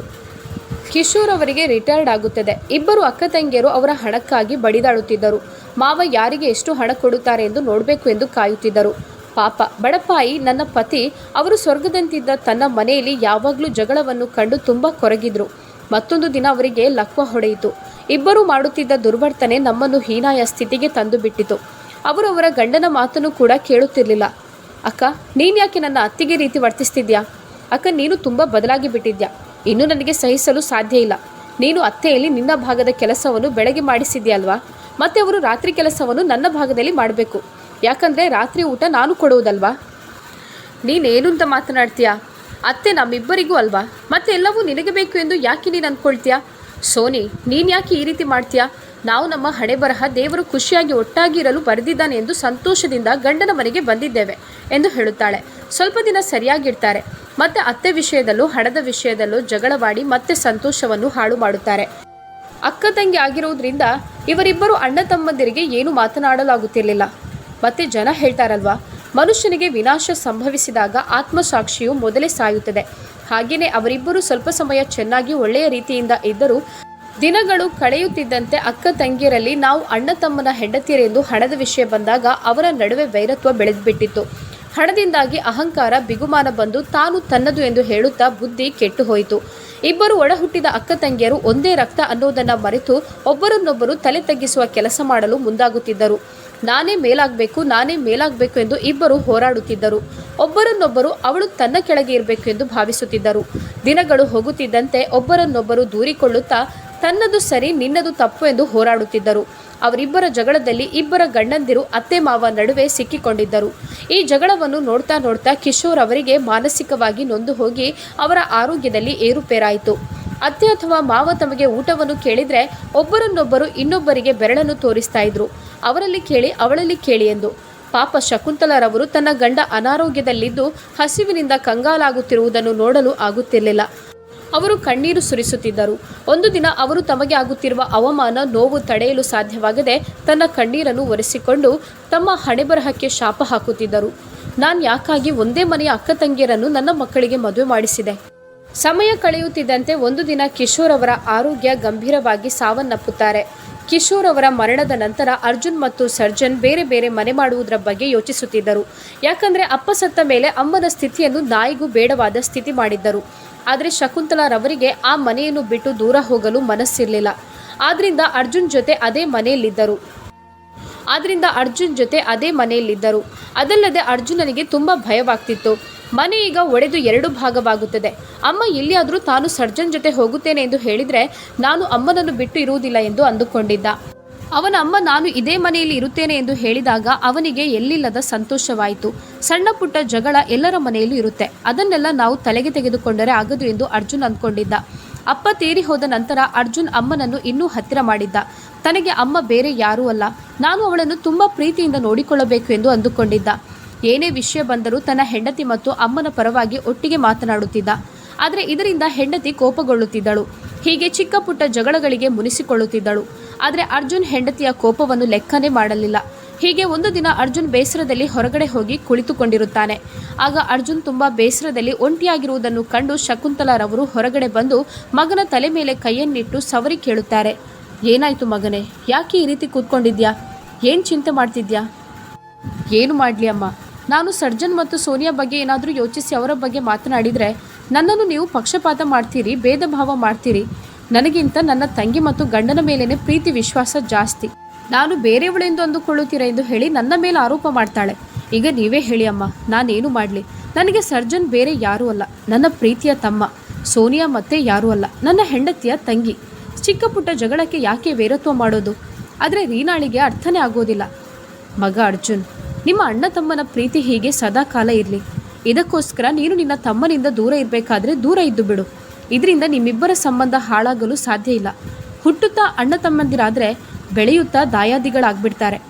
ಕಿಶೋರ್ ಅವರಿಗೆ ರಿಟೈರ್ಡ್ ಆಗುತ್ತದೆ. ಇಬ್ಬರು ಅಕ್ಕ ತಂಗಿಯರು ಅವರ ಹಣಕ್ಕಾಗಿ ಬಡಿದಾಡುತ್ತಿದ್ದರು. ಮಾವ ಯಾರಿಗೆ ಎಷ್ಟು ಹಣ ಕೊಡುತ್ತಾರೆ ಎಂದು ನೋಡಬೇಕು ಎಂದು ಕಾಯುತ್ತಿದ್ದರು. ಪಾಪ. ಬಡಪಾಯಿ, ನನ್ನ ಪತಿ, ಅವರು ಸ್ವರ್ಗದಂತಿದ್ದ ತನ್ನ ಮನೆಯಲ್ಲಿ ಯಾವಾಗಲೂ ಜಗಳವನ್ನು ಕಂಡು ತುಂಬ ಕೊರಗಿದ್ರು. ಮತ್ತೊಂದು ದಿನ ಅವರಿಗೆ ಲಕ್ವ ಹೊಡೆಯಿತು. ಇಬ್ಬರು ಮಾಡುತ್ತಿದ್ದ ದುರ್ವರ್ತನೆ ನಮ್ಮನ್ನು ಹೀನಾಯ ಸ್ಥಿತಿಗೆ ತಂದು ಬಿಟ್ಟಿತು ಅವರು ಅವರ ಗಂಡನ ಮಾತನ್ನು ಕೂಡ ಕೇಳುತ್ತಿರಲಿಲ್ಲ. ಅಕ್ಕ ನೀನು ಯಾಕೆ ನನ್ನ ಅತ್ತಿಗೆ ರೀತಿ ವರ್ತಿಸ್ತಿದ್ಯಾ? ಅಕ್ಕ, ನೀನು ತುಂಬ ಬದಲಾಗಿ ಬಿಟ್ಟಿದ್ಯಾ? ಇನ್ನು ನನಗೆ ಸಹಿಸಲು ಸಾಧ್ಯ ಇಲ್ಲ. ನೀನು ಅತ್ತೆಯಲ್ಲಿ ನಿನ್ನ ಭಾಗದ ಕೆಲಸವನ್ನು ಬೆಳಗ್ಗೆ ಮಾಡಿಸಿದ್ಯಲ್ವಾ ಮತ್ತೆ ಅವರು ರಾತ್ರಿ ಕೆಲಸವನ್ನು ನನ್ನ ಭಾಗದಲ್ಲಿ ಮಾಡಬೇಕು. ಯಾಕಂದರೆ ರಾತ್ರಿ ಊಟ ನಾನು ಕೊಡುವುದಲ್ವಾ ನೀನೇನು ಅಂತ ಮಾತನಾಡ್ತೀಯಾ? ಅತ್ತೆ ನಮ್ಮಿಬ್ಬರಿಗೂ ಅಲ್ವಾ? ಮತ್ತೆ ಎಲ್ಲವೂ ನಿನಗೆ ಬೇಕು ಎಂದು ಯಾಕೆ ನೀನು ಅಂದ್ಕೊಳ್ತೀಯಾ ಸೋನಿ, ನೀನು ಯಾಕೆ ಈ ರೀತಿ ಮಾಡ್ತೀಯಾ? ನಾವು ನಮ್ಮ ಹಣೆ ಬರಹ ದೇವರು ಖುಷಿಯಾಗಿ ಒಟ್ಟಾಗಿ ಇರಲು ಬರೆದಿದ್ದಾನೆ ಎಂದು ಸಂತೋಷದಿಂದ ಗಂಡನ ಮನೆಗೆ ಬಂದಿದ್ದೇವೆ ಎಂದು ಹೇಳುತ್ತಾಳೆ. ಸ್ವಲ್ಪ ದಿನ ಸರಿಯಾಗಿರ್ತಾರೆ. ಮತ್ತೆ ಅತ್ತೆ ವಿಷಯದಲ್ಲೂ, ಹಣದ ವಿಷಯದಲ್ಲೂ ಜಗಳವಾಡಿ ಮತ್ತೆ ಸಂತೋಷವನ್ನು ಹಾಳು ಮಾಡುತ್ತಾರೆ. ಅಕ್ಕ ತಂಗಿ ಆಗಿರುವುದರಿಂದ ಇವರಿಬ್ಬರು ಅಣ್ಣ ತಮ್ಮಂದಿರಿಗೆ ಏನು ಮಾತನಾಡಲಾಗುತ್ತಿರಲಿಲ್ಲ. ಮತ್ತೆ ಜನ ಹೇಳ್ತಾರಲ್ವಾ ಮನುಷ್ಯನಿಗೆ ವಿನಾಶ ಸಂಭವಿಸಿದಾಗ ಆತ್ಮಸಾಕ್ಷಿಯು ಮೊದಲೇ ಸಾಯುತ್ತದೆ. ಹಾಗೆಯೇ ಅವರಿಬ್ಬರು ಸ್ವಲ್ಪ ಸಮಯ ಚೆನ್ನಾಗಿ ಒಳ್ಳೆಯ ರೀತಿಯಿಂದ ಇದ್ದರೂ ದಿನಗಳು ಕಳೆಯುತ್ತಿದ್ದಂತೆ ಅಕ್ಕ ತಂಗಿಯರಲ್ಲಿ ನಾವು ಅಣ್ಣ ತಮ್ಮನ ಹೆಂಡತಿಯರೆಂದು ಹಣದ ವಿಷಯ ಬಂದಾಗ ಅವರ ನಡುವೆ ವೈರತ್ವ ಬೆಳೆದುಬಿಟ್ಟಿತ್ತು. ಹಣದಿಂದಾಗಿ ಅಹಂಕಾರ, ಬಿಗುಮಾನ ಬಂದು ತಾನು ತನ್ನದು ಎಂದು ಹೇಳುತ್ತಾ ಬುದ್ಧಿ ಕೆಟ್ಟು ಹೋಯಿತು ಇಬ್ಬರು ಒಡಹುಟ್ಟಿದ ಅಕ್ಕ ತಂಗಿಯರು ಒಂದೇ ರಕ್ತ ಅನ್ನೋದನ್ನು ಮರೆತು ಒಬ್ಬರನ್ನೊಬ್ಬರು ತಲೆ ತಗ್ಗಿಸುವ ಕೆಲಸ ಮಾಡಲು ಮುಂದಾಗುತ್ತಿದ್ದರು. ನಾನೇ ಮೇಲಾಗಬೇಕು ನಾನೇ ಮೇಲಾಗಬೇಕು ಎಂದು ಇಬ್ಬರು ಹೋರಾಡುತ್ತಿದ್ದರು. ಒಬ್ಬರನ್ನೊಬ್ಬರು ಅವಳು ತನ್ನ ಕೆಳಗೆ ಇರಬೇಕು ಎಂದು ಭಾವಿಸುತ್ತಿದ್ದರು. ದಿನಗಳು ಹೋಗುತ್ತಿದ್ದಂತೆ ಒಬ್ಬರನ್ನೊಬ್ಬರು ದೂರಿಕೊಳ್ಳುತ್ತಾ, ತನ್ನದು ಸರಿ, ನಿನ್ನದು ತಪ್ಪು ಎಂದು ಹೋರಾಡುತ್ತಿದ್ದರು. ಅವರಿಬ್ಬರ ಜಗಳದಲ್ಲಿ ಇಬ್ಬರ ಗಂಡಂದಿರು ಅತ್ತೆ ಮಾವ ನಡುವೆ ಸಿಕ್ಕಿಕೊಂಡಿದ್ದರು. ಈ ಜಗಳವನ್ನು ನೋಡ್ತಾ ನೋಡ್ತಾ ಕಿಶೋರ್ ಅವರಿಗೆ ಮಾನಸಿಕವಾಗಿ ನೊಂದು ಹೋಗಿ ಅವರ ಆರೋಗ್ಯದಲ್ಲಿ ಏರುಪೇರಾಯಿತು. ಅತ್ತೆ ಅಥವಾ ಮಾವ ತಮಗೆ ಊಟವನ್ನು ಕೇಳಿದ್ರೆ ಒಬ್ಬರನ್ನೊಬ್ಬರು ಇನ್ನೊಬ್ಬರಿಗೆ ಬೆರಳನ್ನು ತೋರಿಸ್ತಾ ಇದ್ರು. ಅವರಲ್ಲಿ ಕೇಳಿ ಅವಳಲ್ಲಿ ಕೇಳಿ ಎಂದು. ಪಾಪ ಶಕುಂತಲರವರು ತನ್ನ ಗಂಡ ಅನಾರೋಗ್ಯದಲ್ಲಿದ್ದು ಹಸಿವಿನಿಂದ ಕಂಗಾಲಾಗುತ್ತಿರುವುದನ್ನು ನೋಡಲು ಆಗುತ್ತಿರಲಿಲ್ಲ. ಅವರು ಕಣ್ಣೀರು ಸುರಿಸುತ್ತಿದ್ದರು. ಒಂದು ದಿನ ಅವರು ತಮಗೆ ಆಗುತ್ತಿರುವ ಅವಮಾನ, ನೋವು ತಡೆಯಲು ಸಾಧ್ಯವಾಗದೆ ತನ್ನ ಕಣ್ಣೀರನ್ನು ಒರೆಸಿಕೊಂಡು ತಮ್ಮ ಹಣೆಬರಹಕ್ಕೆ ಶಾಪ ಹಾಕುತ್ತಿದ್ದರು. ನಾನು ಯಾಕಾಗಿ ಒಂದೇ ಮನೆಯ ಅಕ್ಕ ತಂಗಿಯರನ್ನು ನನ್ನ ಮಕ್ಕಳಿಗೆ ಮದುವೆ ಮಾಡಿಸಿದೆ? ಸಮಯ ಕಳೆಯುತ್ತಿದ್ದಂತೆ ಒಂದು ದಿನ ಕಿಶೋರ್ ಅವರ ಆರೋಗ್ಯ ಗಂಭೀರವಾಗಿ ಸಾವನ್ನಪ್ಪುತ್ತಾರೆ. ಕಿಶೋರ್ ಅವರ ಮರಣದ ನಂತರ ಅರ್ಜುನ್ ಮತ್ತು ಸರ್ಜನ್ ಬೇರೆ ಬೇರೆ ಮನೆ ಮಾಡುವುದರ ಬಗ್ಗೆ ಯೋಚಿಸುತ್ತಿದ್ದರು. ಯಾಕಂದ್ರೆ ಅಪ್ಪ ಸತ್ತ ಮೇಲೆ ಅಮ್ಮನ ಸ್ಥಿತಿಯನ್ನು ನಾಯಿಗೂ ಬೇಡವಾದ ಸ್ಥಿತಿ ಮಾಡಿದ್ದರು. ಆದರೆ ಶಕುಂತಲಾರವರಿಗೆ ಆ ಮನೆಯನ್ನು ಬಿಟ್ಟು ದೂರ ಹೋಗಲು ಮನಸ್ಸಿರಲಿಲ್ಲ. ಆದ್ದರಿಂದ ಅರ್ಜುನ್ ಜೊತೆ ಅದೇ ಮನೆಯಲ್ಲಿದ್ದರು. ಆದ್ದರಿಂದ ಅರ್ಜುನ್ ಜೊತೆ ಅದೇ ಮನೆಯಲ್ಲಿದ್ದರು. ಅದಲ್ಲದೆ ಅರ್ಜುನನಿಗೆ ತುಂಬ ಭಯವಾಗ್ತಿತ್ತು. ಮನೆ ಈಗ ಒಡೆದು ಎರಡು ಭಾಗವಾಗುತ್ತದೆ. ಅಮ್ಮ ಎಲ್ಲಿಯಾದರೂ ತಾನು ಸರ್ಜನ್ ಜೊತೆ ಹೋಗುತ್ತೇನೆ ಎಂದು ಹೇಳಿದರೆ ನಾನು ಅಮ್ಮನನ್ನು ಬಿಟ್ಟು ಇರುವುದಿಲ್ಲ ಎಂದು ಅಂದುಕೊಂಡಿದ್ದ. ಅವನ ಅಮ್ಮ, ನಾನು ಇದೇ ಮನೆಯಲ್ಲಿ ಇರುತ್ತೇನೆ ಎಂದು ಹೇಳಿದಾಗ ಅವನಿಗೆ ಎಲ್ಲಿಲ್ಲದ ಸಂತೋಷವಾಯಿತು. ಸಣ್ಣ ಪುಟ್ಟ ಜಗಳ ಎಲ್ಲರ ಮನೆಯಲ್ಲೂ ಇರುತ್ತೆ. ಅದನ್ನೆಲ್ಲ ನಾವು ತಲೆಗೆ ತೆಗೆದುಕೊಂಡರೆ ಆಗದು ಎಂದು ಅರ್ಜುನ್ ಅಂದ್ಕೊಂಡಿದ್ದ. ಅಪ್ಪ ತೇರಿ ಹೋದ ನಂತರ ಅರ್ಜುನ್ ಅಮ್ಮನನ್ನು ಇನ್ನೂ ಹತ್ತಿರ ಮಾಡಿದ್ದ. ತನಗೆ ಅಮ್ಮ ಬೇರೆ ಯಾರೂ ಅಲ್ಲ. ನಾನು ಅವಳನ್ನು ತುಂಬ ಪ್ರೀತಿಯಿಂದ ನೋಡಿಕೊಳ್ಳಬೇಕು ಎಂದು ಅಂದುಕೊಂಡಿದ್ದ. ಏನೇ ವಿಷಯ ಬಂದರೂ ತನ್ನ ಹೆಂಡತಿ ಮತ್ತು ಅಮ್ಮನ ಪರವಾಗಿ ಒಟ್ಟಿಗೆ ಮಾತನಾಡುತ್ತಿದ್ದ. ಆದರೆ ಇದರಿಂದ ಹೆಂಡತಿ ಕೋಪಗೊಳ್ಳುತ್ತಿದ್ದಳು. ಹೀಗೆ ಚಿಕ್ಕ ಪುಟ್ಟ ಜಗಳಗಳಿಗೆ ಮುನಿಸಿಕೊಳ್ಳುತ್ತಿದ್ದಳು. ಆದರೆ ಅರ್ಜುನ್ ಹೆಂಡತಿಯ ಕೋಪವನ್ನು ಲೆಕ್ಕನೇ ಮಾಡಲಿಲ್ಲ. ಹೀಗೆ ಒಂದು ದಿನ ಅರ್ಜುನ್ ಬೇಸರದಲ್ಲಿ ಹೊರಗಡೆ ಹೋಗಿ ಕುಳಿತುಕೊಂಡಿರುತ್ತಾನೆ. ಆಗ ಅರ್ಜುನ್ ತುಂಬ ಬೇಸರದಲ್ಲಿ ಒಂಟಿಯಾಗಿರುವುದನ್ನು ಕಂಡು ಶಕುಂತಲಾರವರು ಹೊರಗಡೆ ಬಂದು ಮಗನ ತಲೆ ಮೇಲೆ ಕೈಯನ್ನಿಟ್ಟು ಸವರಿ ಕೇಳುತ್ತಾರೆ. ಏನಾಯ್ತು ಮಗನೇ, ಯಾಕೆ ಈ ರೀತಿ ಕೂತ್ಕೊಂಡಿದ್ಯಾ? ಏನು ಚಿಂತೆ ಮಾಡ್ತಿದ್ಯಾ? ಏನು ಮಾಡಲಿ ಅಮ್ಮ? ನಾನು ಸರ್ಜನ್ ಮತ್ತು ಸೋನಿಯಾ ಬಗ್ಗೆ ಏನಾದರೂ ಯೋಚಿಸಿ ಅವರ ಬಗ್ಗೆ ಮಾತನಾಡಿದರೆ ನನ್ನನ್ನು ನೀವು ಪಕ್ಷಪಾತ ಮಾಡ್ತೀರಿ ಭೇದ ಭಾವ ಮಾಡ್ತೀರಿ. ನನಗಿಂತ ನನ್ನ ತಂಗಿ ಮತ್ತು ಗಂಡನ ಮೇಲೇನೆ ಪ್ರೀತಿ, ವಿಶ್ವಾಸ ಜಾಸ್ತಿ. ನಾನು ಬೇರೆಯವಳೆಂದು ಅಂದುಕೊಳ್ಳುತ್ತೀರಾ ಎಂದು ಹೇಳಿ ನನ್ನ ಮೇಲೆ ಆರೋಪ ಮಾಡ್ತಾಳೆ. ಈಗ ನೀವೇ ಹೇಳಿ ಅಮ್ಮ, ನಾನೇನು ಮಾಡಲಿ? ನನಗೆ ಸರ್ಜನ್ ಬೇರೆ ಯಾರೂ ಅಲ್ಲ. ನನ್ನ ಪ್ರೀತಿಯ ತಮ್ಮ, ಸೋನಿಯಾ ಮತ್ತೆ ಯಾರೂ ಅಲ್ಲ. ನನ್ನ ಹೆಂಡತಿಯ ತಂಗಿ. ಚಿಕ್ಕ ಪುಟ್ಟ ಜಗಳಕ್ಕೆ ಯಾಕೆ ವೇರತ್ವ ಮಾಡೋದು? ಆದರೆ ರೀನಾಳಿಗೆ ಅರ್ಥನೇ ಆಗೋದಿಲ್ಲ. ಮಗ ಅರ್ಜುನ್, ನಿಮ್ಮ ಅಣ್ಣ ತಮ್ಮನ ಪ್ರೀತಿ ಹೀಗೆ ಸದಾ ಕಾಲ ಇರಲಿ. ಇದಕ್ಕೋಸ್ಕರ ನೀನು ನಿನ್ನ ತಮ್ಮನಿಂದ ದೂರ ಇರಬೇಕಾದ್ರೆ ದೂರ ಇದ್ದು ಬಿಡು. ಇದರಿಂದ ನಿಮ್ಮಿಬ್ಬರ ಸಂಬಂಧ ಹಾಳಾಗಲು ಸಾಧ್ಯ ಇಲ್ಲ. ಹುಟ್ಟುತ್ತಾ ಅಣ್ಣ ತಮ್ಮಂದಿರಾದರೆ ಬೆಳೆಯುತ್ತಾ ದಾಯಾದಿಗಳಾಗ್ಬಿಡ್ತಾರೆ.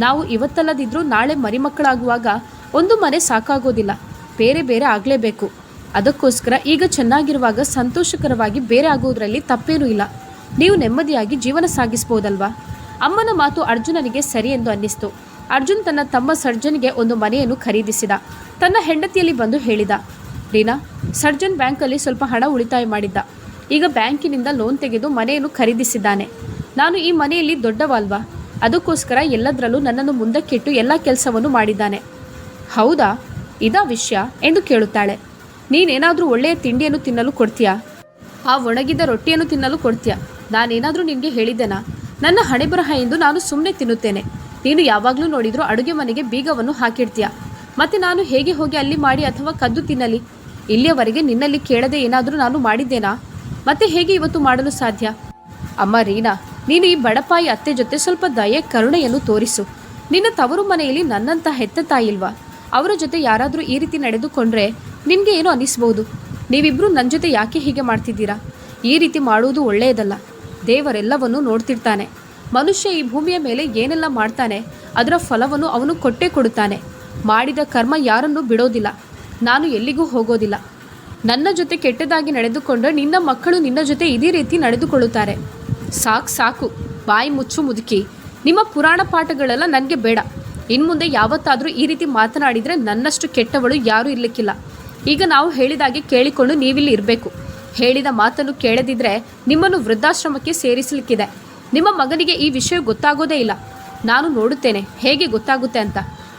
ನಾವು ಇವತ್ತಲ್ಲದಿದ್ದರೂ ನಾಳೆ ಮರಿಮಕ್ಕಳಾಗುವಾಗ ಒಂದು ಮನೆ ಸಾಕಾಗೋದಿಲ್ಲ. ಬೇರೆ ಬೇರೆ ಆಗಲೇಬೇಕು. ಅದಕ್ಕೋಸ್ಕರ ಈಗ ಚೆನ್ನಾಗಿರುವಾಗ ಸಂತೋಷಕರವಾಗಿ ಬೇರೆ ಆಗೋದ್ರಲ್ಲಿ ತಪ್ಪೇನೂ ಇಲ್ಲ. ನೀವು ನೆಮ್ಮದಿಯಾಗಿ ಜೀವನ ಸಾಗಿಸ್ಬೋದಲ್ವಾ? ಅಮ್ಮನ ಮಾತು ಅರ್ಜುನನಿಗೆ ಸರಿ ಎಂದು ಅನ್ನಿಸ್ತು. ಅರ್ಜುನ್ ತನ್ನ ತಮ್ಮ ಸರ್ಜನ್ಗೆ ಒಂದು ಮನೆಯನ್ನು ಖರೀದಿಸಿದ. ತನ್ನ ಹೆಂಡತಿಯಲ್ಲಿ ಬಂದು ಹೇಳಿದ. ರೀನಾ ಸರ್ಜನ್ ಬ್ಯಾಂಕಲ್ಲಿ ಸ್ವಲ್ಪ ಹಣ ಉಳಿತಾಯ ಮಾಡಿದ್ದ. ಈಗ ಬ್ಯಾಂಕಿನಿಂದ ಲೋನ್ ತೆಗೆದು ಮನೆಯನ್ನು ಖರೀದಿಸಿದ್ದಾನೆ. ನಾನು ಈ ಮನೆಯಲ್ಲಿ ದೊಡ್ಡವಲ್ವಾ? ಅದಕ್ಕೋಸ್ಕರ ಎಲ್ಲದರಲ್ಲೂ ನನ್ನನ್ನು ಮುಂದಕ್ಕಿಟ್ಟು ಎಲ್ಲ ಕೆಲಸವನ್ನು ಮಾಡಿದ್ದಾನೆ. ಹೌದಾ? ಇದಾ ವಿಷಯ? ಎಂದು ಕೇಳುತ್ತಾಳೆ. ನೀನೇನಾದರೂ ಒಳ್ಳೆಯ ತಿಂಡಿಯನ್ನು ತಿನ್ನಲು ಕೊಡ್ತೀಯಾ? ಆ ಒಣಗಿದ ರೊಟ್ಟಿಯನ್ನು ತಿನ್ನಲು ಕೊಡ್ತೀಯಾ? ನಾನೇನಾದರೂ ನಿನಗೆ ಹೇಳಿದ್ದೆನಾ? ನನ್ನ ಹಣೆ ಬರಹ ಎಂದು ನಾನು ಸುಮ್ಮನೆ ತಿನ್ನುತ್ತೇನೆ. ನೀನು ಯಾವಾಗಲೂ ನೋಡಿದರೂ ಅಡುಗೆ ಮನೆಗೆ ಬೀಗವನ್ನು ಹಾಕಿಡ್ತೀಯ? ಮತ್ತೆ ನಾನು ಹೇಗೆ ಹೋಗಿ ಅಲ್ಲಿ ಮಾಡಿ ಅಥವಾ ಕದ್ದು ತಿನ್ನಲಿ? ಇಲ್ಲಿಯವರೆಗೆ ನಿನ್ನಲ್ಲಿ ಕೇಳದೆ ಏನಾದರೂ ನಾನು ಮಾಡಿದ್ದೇನಾ? ಮತ್ತೆ ಹೇಗೆ ಇವತ್ತು ಮಾಡಲು ಸಾಧ್ಯ? ಅಮ್ಮ ರೀನಾ, ನೀನು ಈ ಬಡಪಾಯಿ ಅತ್ತೆ ಜೊತೆ ಸ್ವಲ್ಪ ದಯೆ, ಕರುಣೆಯನ್ನು ತೋರಿಸು. ನಿನ್ನ ತವರು ಮನೆಯಲ್ಲಿ ನನ್ನಂತ ಹೆತ್ತ ತಾಯಿಲ್ವಾ ಅವರ ಜೊತೆ ಯಾರಾದರೂ ಈ ರೀತಿ ನಡೆದುಕೊಂಡ್ರೆ ನಿಮಗೆ ಏನೋ ಅನಿಸ್ಬೋದು? ನೀವಿಬ್ಬರು ನನ್ನ ಜೊತೆ ಯಾಕೆ ಹೀಗೆ ಮಾಡ್ತಿದ್ದೀರಾ? ಈ ರೀತಿ ಮಾಡುವುದು ಒಳ್ಳೆಯದಲ್ಲ. ದೇವರೆಲ್ಲವನ್ನೂ ನೋಡ್ತಿರ್ತಾನೆ. ಮನುಷ್ಯ ಈ ಭೂಮಿಯ ಮೇಲೆ ಏನೆಲ್ಲ ಮಾಡ್ತಾನೆ, ಅದರ ಫಲವನ್ನು ಅವನು ಕೊಟ್ಟೇ ಕೊಡುತ್ತಾನೆ. ಮಾಡಿದ ಕರ್ಮ ಯಾರನ್ನೂ ಬಿಡೋದಿಲ್ಲ. ನಾನು ಎಲ್ಲಿಗೂ ಹೋಗೋದಿಲ್ಲ. ನನ್ನ ಜೊತೆ ಕೆಟ್ಟದಾಗಿ ನಡೆದುಕೊಂಡು ನಿನ್ನ ಮಕ್ಕಳು ನಿನ್ನ ಜೊತೆ ಇದೇ ರೀತಿ ನಡೆದುಕೊಳ್ಳುತ್ತಾರೆ. ಸಾಕು ಸಾಕು, ಬಾಯಿ ಮುಚ್ಚು ಮುದುಕಿ. ನಿಮ್ಮ ಪುರಾಣ ಪಾಠಗಳೆಲ್ಲ ನನಗೆ ಬೇಡ. ಇನ್ಮುಂದೆ ಯಾವತ್ತಾದರೂ ಈ ರೀತಿ ಮಾತನಾಡಿದರೆ ನನ್ನಷ್ಟು ಕೆಟ್ಟವಳು ಯಾರೂ ಇರಲಿಕ್ಕಿಲ್ಲ. ಈಗ ನಾವು ಹೇಳಿದಾಗೆ ಕೇಳಿಕೊಂಡು ನೀವಿಲ್ಲಿ ಇರಬೇಕು. ಹೇಳಿದ ಮಾತನ್ನು ಕೇಳದಿದ್ದರೆ ನಿಮ್ಮನ್ನು ವೃದ್ಧಾಶ್ರಮಕ್ಕೆ ಸೇರಿಸಲಿಕ್ಕಿದೆ. ನಿಮ್ಮ ಮಗನಿಗೆ ಈ ವಿಷಯ ಗೊತ್ತಾಗೋದೇ ಇಲ್ಲ. ನಾನು ನೋಡುತ್ತೇನೆ, ಹೇಗೆ ಗೊತ್ತಾಗುತ್ತೆ ಅಂತ.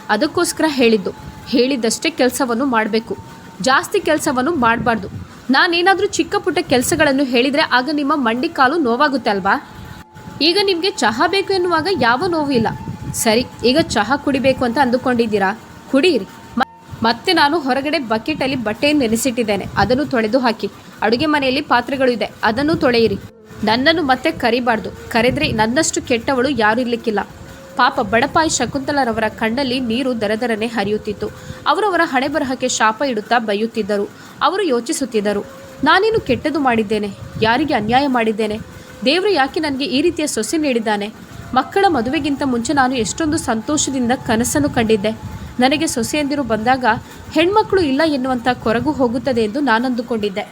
ಅದಕ್ಕೋಸ್ಕರ ಹೇಳಿದ್ದು. ಹೇಳಿದ್ದಷ್ಟೇ ಕೆಲಸವನ್ನು ಮಾಡಬೇಕು. ಜಾಸ್ತಿ ಕೆಲಸವನ್ನು ಮಾಡಬಾರ್ದು. ನಾನೇನಾದರೂ ಚಿಕ್ಕ ಪುಟ್ಟ ಕೆಲಸಗಳನ್ನು ಹೇಳಿದರೆ ಆಗ ನಿಮ್ಮ ಮಂಡಿ ಕಾಲು ನೋವಾಗುತ್ತೆ ಅಲ್ವಾ? ಈಗ ನಿಮಗೆ ಚಹಾ ಬೇಕು ಎನ್ನುವಾಗ ಯಾವ ನೋವು ಇಲ್ಲ. ಸರಿ, ಈಗ ಚಹಾ ಕುಡಿಬೇಕು ಅಂತ ಅಂದುಕೊಂಡಿದ್ದೀರಾ? ಕುಡಿಯಿರಿ ಮತ್ತೆ ನಾನು ಹೊರಗಡೆ ಬಕೆಟಲ್ಲಿ ಬಟ್ಟೆಯನ್ನು ನೆನೆಸಿಟ್ಟಿದ್ದೇನೆ. ಅದನ್ನು ತೊಳೆದು ಹಾಕಿ. ಅಡುಗೆ ಮನೆಯಲ್ಲಿ ಪಾತ್ರೆಗಳು ಇದೆ. ಅದನ್ನು ತೊಳೆಯಿರಿ. ನನ್ನನ್ನು ಮತ್ತೆ ಕರಿಬಾರ್ದು. ಕರೆದ್ರೆ ನನ್ನಷ್ಟು ಕೆಟ್ಟವಳು ಯಾರು ಇರ್ಲಿಕ್ಕಿಲ್ಲ. ಪಾಪ ಬಡಪಾಯಿ ಶಕುಂತಲರವರ ಕಣ್ಣಲ್ಲಿ ನೀರು ದರದರನೆ ಹರಿಯುತ್ತಿತ್ತು. ಅವರವರ ಹಣೆ ಬರಹಕ್ಕೆ ಶಾಪ ಇಡುತ್ತಾ ಬೈಯುತ್ತಿದ್ದರು. ಅವರು ಯೋಚಿಸುತ್ತಿದ್ದರು, ನಾನೇನು ಕೆಟ್ಟದು ಮಾಡಿದ್ದೇನೆ? ಯಾರಿಗೆ ಅನ್ಯಾಯ ಮಾಡಿದ್ದೇನೆ? ದೇವರು ಯಾಕೆ ನನಗೆ ಈ ರೀತಿಯ ಸೊಸೆ ನೀಡಿದ್ದಾನೆ? ಮಕ್ಕಳ ಮದುವೆಗಿಂತ ಮುಂಚೆ ನಾನು ಎಷ್ಟೊಂದು ಸಂತೋಷದಿಂದ ಕನಸನ್ನು ಕಂಡಿದ್ದೆ. ನನಗೆ ಸೊಸೆಯಂದಿರು ಬಂದಾಗ ಹೆಣ್ಮಕ್ಕಳು ಇಲ್ಲ ಎನ್ನುವಂಥ ಕೊರಗು ಹೋಗುತ್ತದೆ ಎಂದು ನಾನಂದುಕೊಂಡಿದ್ದೆ.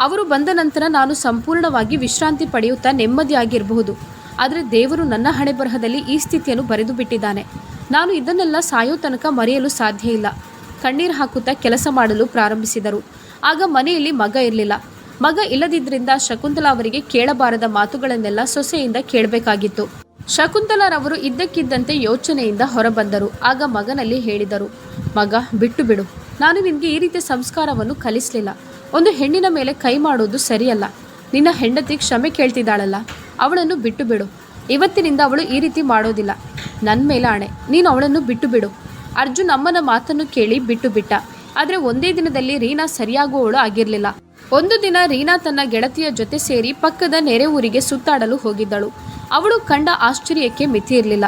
ಅವರು ಬಂದ ನಂತರ ನಾನು ಸಂಪೂರ್ಣವಾಗಿ ವಿಶ್ರಾಂತಿ ಪಡೆಯುತ್ತಾ ನೆಮ್ಮದಿಯಾಗಿರಬಹುದು. ಆದರೆ ದೇವರು ನನ್ನ ಹಣೆ ಬರಹದಲ್ಲಿ ಈ ಸ್ಥಿತಿಯನ್ನು ಬರೆದು ಬಿಟ್ಟಿದ್ದಾನೆ. ನಾನು ಇದನ್ನೆಲ್ಲ ಸಾಯೋ ತನಕ ಮರೆಯಲು ಸಾಧ್ಯ ಇಲ್ಲ. ಕಣ್ಣೀರು ಹಾಕುತ್ತಾ ಕೆಲಸ ಮಾಡಲು ಪ್ರಾರಂಭಿಸಿದರು. ಆಗ ಮನೆಯಲ್ಲಿ ಮಗ ಇರಲಿಲ್ಲ. ಮಗ ಇಲ್ಲದಿದ್ದರಿಂದ ಶಕುಂತಲಾ ಅವರಿಗೆ ಕೇಳಬಾರದ ಮಾತುಗಳನ್ನೆಲ್ಲ ಸೊಸೆಯಿಂದ ಕೇಳಬೇಕಾಗಿತ್ತು. ಶಕುಂತಲಾರವರು ಇದ್ದಕ್ಕಿದ್ದಂತೆ ಯೋಚನೆಯಿಂದ ಹೊರಬಂದರು. ಆಗ ಮಗನಲ್ಲಿ ಹೇಳಿದರು, ಮಗ, ಬಿಟ್ಟು ಬಿಡು. ನಾನು ನಿನಗೆ ಈ ರೀತಿಯ ಸಂಸ್ಕಾರವನ್ನು ಕಲಿಸಲಿಲ್ಲ. ಒಂದು ಹೆಣ್ಣಿನ ಮೇಲೆ ಕೈ ಮಾಡುವುದು ಸರಿಯಲ್ಲ. ನಿನ್ನ ಹೆಂಡತಿ ಕ್ಷಮೆ ಕೇಳ್ತಿದ್ದಾಳಲ್ಲ. ಅವಳನ್ನು ಬಿಟ್ಟು ಬಿಡು ಇವತ್ತಿನಿಂದ ಅವಳು ಈ ರೀತಿ ಮಾಡೋದಿಲ್ಲ. ನನ್ನ ಮೇಲೆ ಆಣೆ. ನೀನು ಅವಳನ್ನು ಬಿಟ್ಟು ಬಿಡು ಅರ್ಜುನ್ ಅಮ್ಮನ ಮಾತನ್ನು ಕೇಳಿ ಬಿಟ್ಟು ಬಿಟ್ಟ ಆದರೆ ಒಂದೇ ದಿನದಲ್ಲಿ ರೀನಾ ಸರಿಯಾಗುವವಳು ಆಗಿರಲಿಲ್ಲ. ಒಂದು ದಿನ ರೀನಾ ತನ್ನ ಗೆಳತಿಯ ಜೊತೆ ಸೇರಿ ಪಕ್ಕದ ನೆರೆ ಊರಿಗೆ ಸುತ್ತಾಡಲು ಹೋಗಿದ್ದಳು. ಅವಳು ಕಂಡ ಆಶ್ಚರ್ಯಕ್ಕೆ ಮಿತಿ ಇರಲಿಲ್ಲ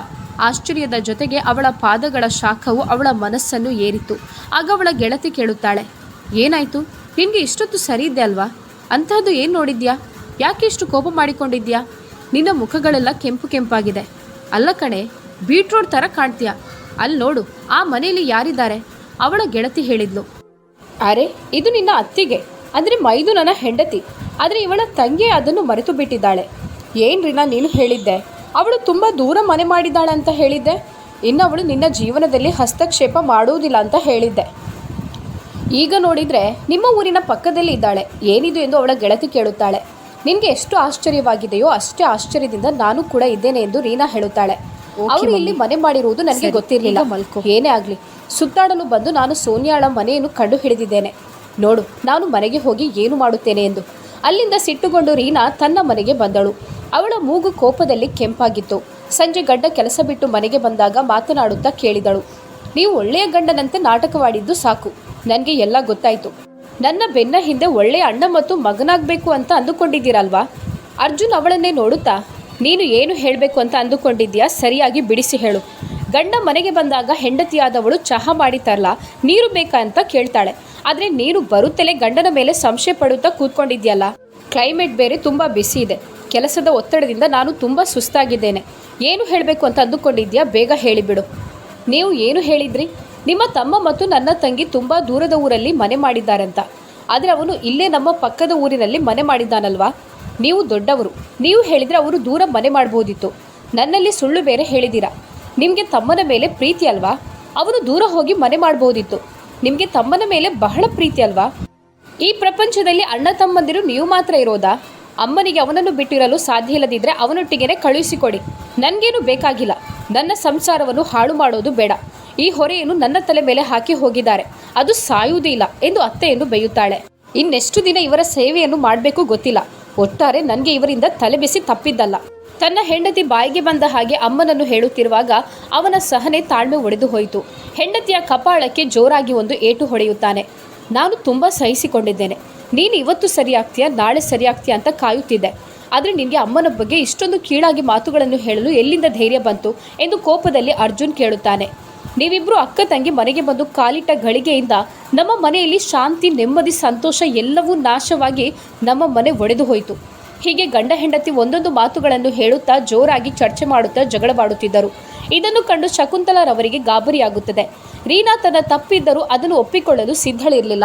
ಆಶ್ಚರ್ಯದ ಜೊತೆಗೆ ಅವಳ ಪಾದಗಳ ಶಾಖವು ಅವಳ ಮನಸ್ಸನ್ನು ಏರಿತು ಆಗ ಅವಳ ಗೆಳತಿ ಕೇಳುತ್ತಾಳೆ, ಏನಾಯಿತು? ನಿನಗೆ ಇಷ್ಟೊತ್ತು ಸರಿ ಇದೆ ಅಲ್ವಾ? ಅಂತಹದ್ದು ಏನು ನೋಡಿದ್ಯಾ? ಯಾಕೆ ಇಷ್ಟು ಕೋಪ ಮಾಡಿಕೊಂಡಿದ್ಯಾ? ನಿನ್ನ ಮುಖಗಳೆಲ್ಲ ಕೆಂಪು ಕೆಂಪಾಗಿದೆ. ಅಲ್ಲ ಕಣೆ, ಬೀಟ್ರೋಟ್ ಥರ ಕಾಣ್ತೀಯ. ಅಲ್ಲಿ ನೋಡು, ಆ ಮನೆಯಲ್ಲಿ ಯಾರಿದ್ದಾರೆ? ಅವಳ ಗೆಳತಿ ಹೇಳಿದ್ಲು. ಅರೆ, ಇದು ನಿನ್ನ ಅತ್ತಿಗೆ. ಅಂದರೆ ಮೈದು ನನ್ನ ಹೆಂಡತಿ. ಆದರೆ ಇವಳ ತಂಗಿ ಅದನ್ನು ಮರೆತು ಬಿಟ್ಟಿದ್ದಾಳೆ ಏನ್ರಿನ ನೀನು ಹೇಳಿದ್ದೆ? ಅವಳು ತುಂಬ ದೂರ ಮನೆ ಮಾಡಿದ್ದಾಳೆ ಅಂತ ಹೇಳಿದ್ದೆ. ಇನ್ನು ಅವಳು ನಿನ್ನ ಜೀವನದಲ್ಲಿ ಹಸ್ತಕ್ಷೇಪ ಮಾಡುವುದಿಲ್ಲ ಅಂತ ಹೇಳಿದ್ದೆ. ಈಗ ನೋಡಿದ್ರೆ ನಿಮ್ಮ ಊರಿನ ಪಕ್ಕದಲ್ಲಿ ಇದ್ದಾಳೆ ಏನಿದು ಎಂದು ಅವಳ ಗೆಳತಿ ಕೇಳುತ್ತಾಳೆ. ನಿನ್ಗೆ ಎಷ್ಟು ಆಶ್ಚರ್ಯವಾಗಿದೆಯೋ ಅಷ್ಟೇ ಆಶ್ಚರ್ಯದಿಂದ ನಾನು ಕೂಡ ಇದ್ದೇನೆ ಎಂದು ರೀನಾ ಹೇಳುತ್ತಾಳೆ. ಅವರು ಇಲ್ಲಿ ಮನೆ ಮಾಡಿರುವುದು ನನಗೆ ಗೊತ್ತಿರಲಿಲ್ಲ. ಮಲ್ಕೋ. ಏನೇ ಆಗಲಿ ಸುತ್ತಾಡಲು ಬಂದು ನಾನು ಸೋನಿಯಾಳ ಮನೆಯನ್ನು ಕಂಡು ಹಿಡಿದಿದ್ದೇನೆ ನೋಡು ನಾನು ಮನೆಗೆ ಹೋಗಿ ಏನು ಮಾಡುತ್ತೇನೆ ಎಂದು. ಅಲ್ಲಿಂದ ಸಿಟ್ಟುಗೊಂಡು ರೀನಾ ತನ್ನ ಮನೆಗೆ ಬಂದಳು. ಅವಳ ಮೂಗು ಕೋಪದಲ್ಲಿ ಕೆಂಪಾಗಿತ್ತು. ಸಂಜೆ ಗಡ್ಡ ಕೆಲಸ ಬಿಟ್ಟು ಮನೆಗೆ ಬಂದಾಗ ಮಾತನಾಡುತ್ತಾ ಕೇಳಿದಳು. ನೀವು ಒಳ್ಳೆಯ ಗಂಡನಂತೆ ನಾಟಕವಾಡಿದ್ದು ಸಾಕು. ನನಗೆ ಎಲ್ಲ ಗೊತ್ತಾಯಿತು. ನನ್ನ ಬೆನ್ನ ಹಿಂದೆ ಒಳ್ಳೆಯ ಅಣ್ಣ ಮತ್ತು ಮಗನಾಗಬೇಕು ಅಂತ ಅಂದುಕೊಂಡಿದ್ದೀರಲ್ವಾ? ಅರ್ಜುನ್ ಅವಳನ್ನೇ ನೋಡುತ್ತಾ, ನೀನು ಏನು ಹೇಳಬೇಕು ಅಂತ ಅಂದುಕೊಂಡಿದ್ದೀಯಾ? ಸರಿಯಾಗಿ ಬಿಡಿಸಿ ಹೇಳು. ಗಂಡ ಮನೆಗೆ ಬಂದಾಗ ಹೆಂಡತಿಯಾದವಳು ಚಹಾ ಮಾಡಿ ತರಲ್ಲ ನೀರು ಬೇಕಾ ಅಂತ ಕೇಳ್ತಾಳೆ. ಆದರೆ ನೀನು ಬರುತ್ತಲೇ ಗಂಡನ ಮೇಲೆ ಸಂಶಯ ಪಡುತ್ತಾ ಕೂತ್ಕೊಂಡಿದ್ಯಲ್ಲ ಕ್ಲೈಮೇಟ್ ಬೇರೆ ತುಂಬ ಬಿಸಿ ಇದೆ. ಕೆಲಸದ ಒತ್ತಡದಿಂದ ನಾನು ತುಂಬ ಸುಸ್ತಾಗಿದ್ದೇನೆ. ಏನು ಹೇಳಬೇಕು ಅಂತ ಅಂದುಕೊಂಡಿದ್ಯಾ ಬೇಗ ಹೇಳಿಬಿಡು. ನೀವು ಏನು ಹೇಳಿದ್ರಿ? ನಿಮ್ಮ ತಮ್ಮ ಮತ್ತು ನನ್ನ ತಂಗಿ ತುಂಬ ದೂರದ ಊರಲ್ಲಿ ಮನೆ ಮಾಡಿದ್ದಾರಂತ. ಆದರೆ ಅವನು ಇಲ್ಲೇ ನಮ್ಮ ಪಕ್ಕದ ಊರಿನಲ್ಲಿ ಮನೆ ಮಾಡಿದ್ದಾನಲ್ವಾ? ನೀವು ದೊಡ್ಡವರು. ನೀವು ಹೇಳಿದರೆ ಅವರು ದೂರ ಮನೆ ಮಾಡ್ಬೋದಿತ್ತು. ನನ್ನಲ್ಲಿ ಸುಳ್ಳು ಬೇರೆ ಹೇಳಿದ್ದೀರಾ? ನಿಮಗೆ ತಮ್ಮನ ಮೇಲೆ ಪ್ರೀತಿ ಅಲ್ವಾ? ಅವನು ದೂರ ಹೋಗಿ ಮನೆ ಮಾಡ್ಬೋದಿತ್ತು. ನಿಮಗೆ ತಮ್ಮನ ಮೇಲೆ ಬಹಳ ಪ್ರೀತಿ ಅಲ್ವಾ? ಈ ಪ್ರಪಂಚದಲ್ಲಿ ಅಣ್ಣ ತಮ್ಮಂದಿರು ನೀವು ಮಾತ್ರ ಇರೋದಾ? ಅಮ್ಮನಿಗೆ ಅವನನ್ನು ಬಿಟ್ಟಿರಲು ಸಾಧ್ಯ ಇಲ್ಲದಿದ್ದರೆ ಅವನೊಟ್ಟಿಗೆನೆ ಕಳುಹಿಸಿಕೊಡಿ. ನನಗೇನು ಬೇಕಾಗಿಲ್ಲ. ನನ್ನ ಸಂಸಾರವನ್ನು ಹಾಳು ಮಾಡೋದು ಬೇಡ. ಈ ಹೊರೆಯನ್ನು ನನ್ನ ತಲೆ ಮೇಲೆ ಹಾಕಿ ಹೋಗಿದ್ದಾರೆ. ಅದು ಸಾಯುವುದೇ ಇಲ್ಲ ಎಂದು ಅತ್ತೆಯನ್ನು ಬೈಯುತ್ತಾಳೆ. ಇನ್ನೆಷ್ಟು ದಿನ ಇವರ ಸೇವೆಯನ್ನು ಮಾಡಬೇಕು ಗೊತ್ತಿಲ್ಲ. ಒಟ್ಟಾರೆ ನನಗೆ ಇವರಿಂದ ತಲೆಬಿಸಿ ತಪ್ಪಿದ್ದಲ್ಲ. ತನ್ನ ಹೆಂಡತಿ ಬಾಯಿಗೆ ಬಂದ ಹಾಗೆ ಅಮ್ಮನನ್ನು ಹೇಳುತ್ತಿರುವಾಗ ಅವನ ಸಹನೆ ತಾಳ್ಮೆ ಒಡೆದು ಹೋಯಿತು. ಹೆಂಡತಿಯ ಕಪಾಳಕ್ಕೆ ಜೋರಾಗಿ ಒಂದು ಏಟು ಹೊಡೆಯುತ್ತಾನೆ. ನಾನು ತುಂಬ ಸಹಿಸಿಕೊಂಡಿದ್ದೇನೆ. ನೀನು ಇವತ್ತು ಸರಿಯಾಗ್ತೀಯ? ನಾಳೆ ಸರಿಯಾಗ್ತೀಯ ಅಂತ ಕಾಯುತ್ತಿದ್ದೆ. ಆದರೆ ನಿನಗೆ ಅಮ್ಮನ ಬಗ್ಗೆ ಇಷ್ಟೊಂದು ಕೀಳಾಗಿ ಮಾತುಗಳನ್ನು ಹೇಳಲು ಎಲ್ಲಿಂದ ಧೈರ್ಯ ಬಂತು ಎಂದು ಕೋಪದಲ್ಲಿ ಅರ್ಜುನ್ ಕೇಳುತ್ತಾನೆ. ನೀವಿಬ್ಬರು ಅಕ್ಕ ತಂಗಿ ಮನೆಗೆ ಬಂದು ಕಾಲಿಟ್ಟ ಗಳಿಗೆಯಿಂದ ನಮ್ಮ ಮನೆಯಲ್ಲಿ ಶಾಂತಿ, ನೆಮ್ಮದಿ, ಸಂತೋಷ ಎಲ್ಲವೂ ನಾಶವಾಗಿ ನಮ್ಮ ಮನೆ ಒಡೆದು ಹೋಯಿತು. ಹೀಗೆ ಗಂಡ ಹೆಂಡತಿ ಒಂದೊಂದು ಮಾತುಗಳನ್ನು ಹೇಳುತ್ತಾ ಜೋರಾಗಿ ಚರ್ಚೆ ಮಾಡುತ್ತಾ ಜಗಳವಾಡುತ್ತಿದ್ದರು. ಇದನ್ನು ಕಂಡು ಶಕುಂತಲಾರವರಿಗೆ ಗಾಬರಿಯಾಗುತ್ತದೆ. ರೀನಾ ತನ್ನ ತಪ್ಪಿದ್ದರೂ ಅದನ್ನು ಒಪ್ಪಿಕೊಳ್ಳಲು ಸಿದ್ಧಳಿರಲಿಲ್ಲ.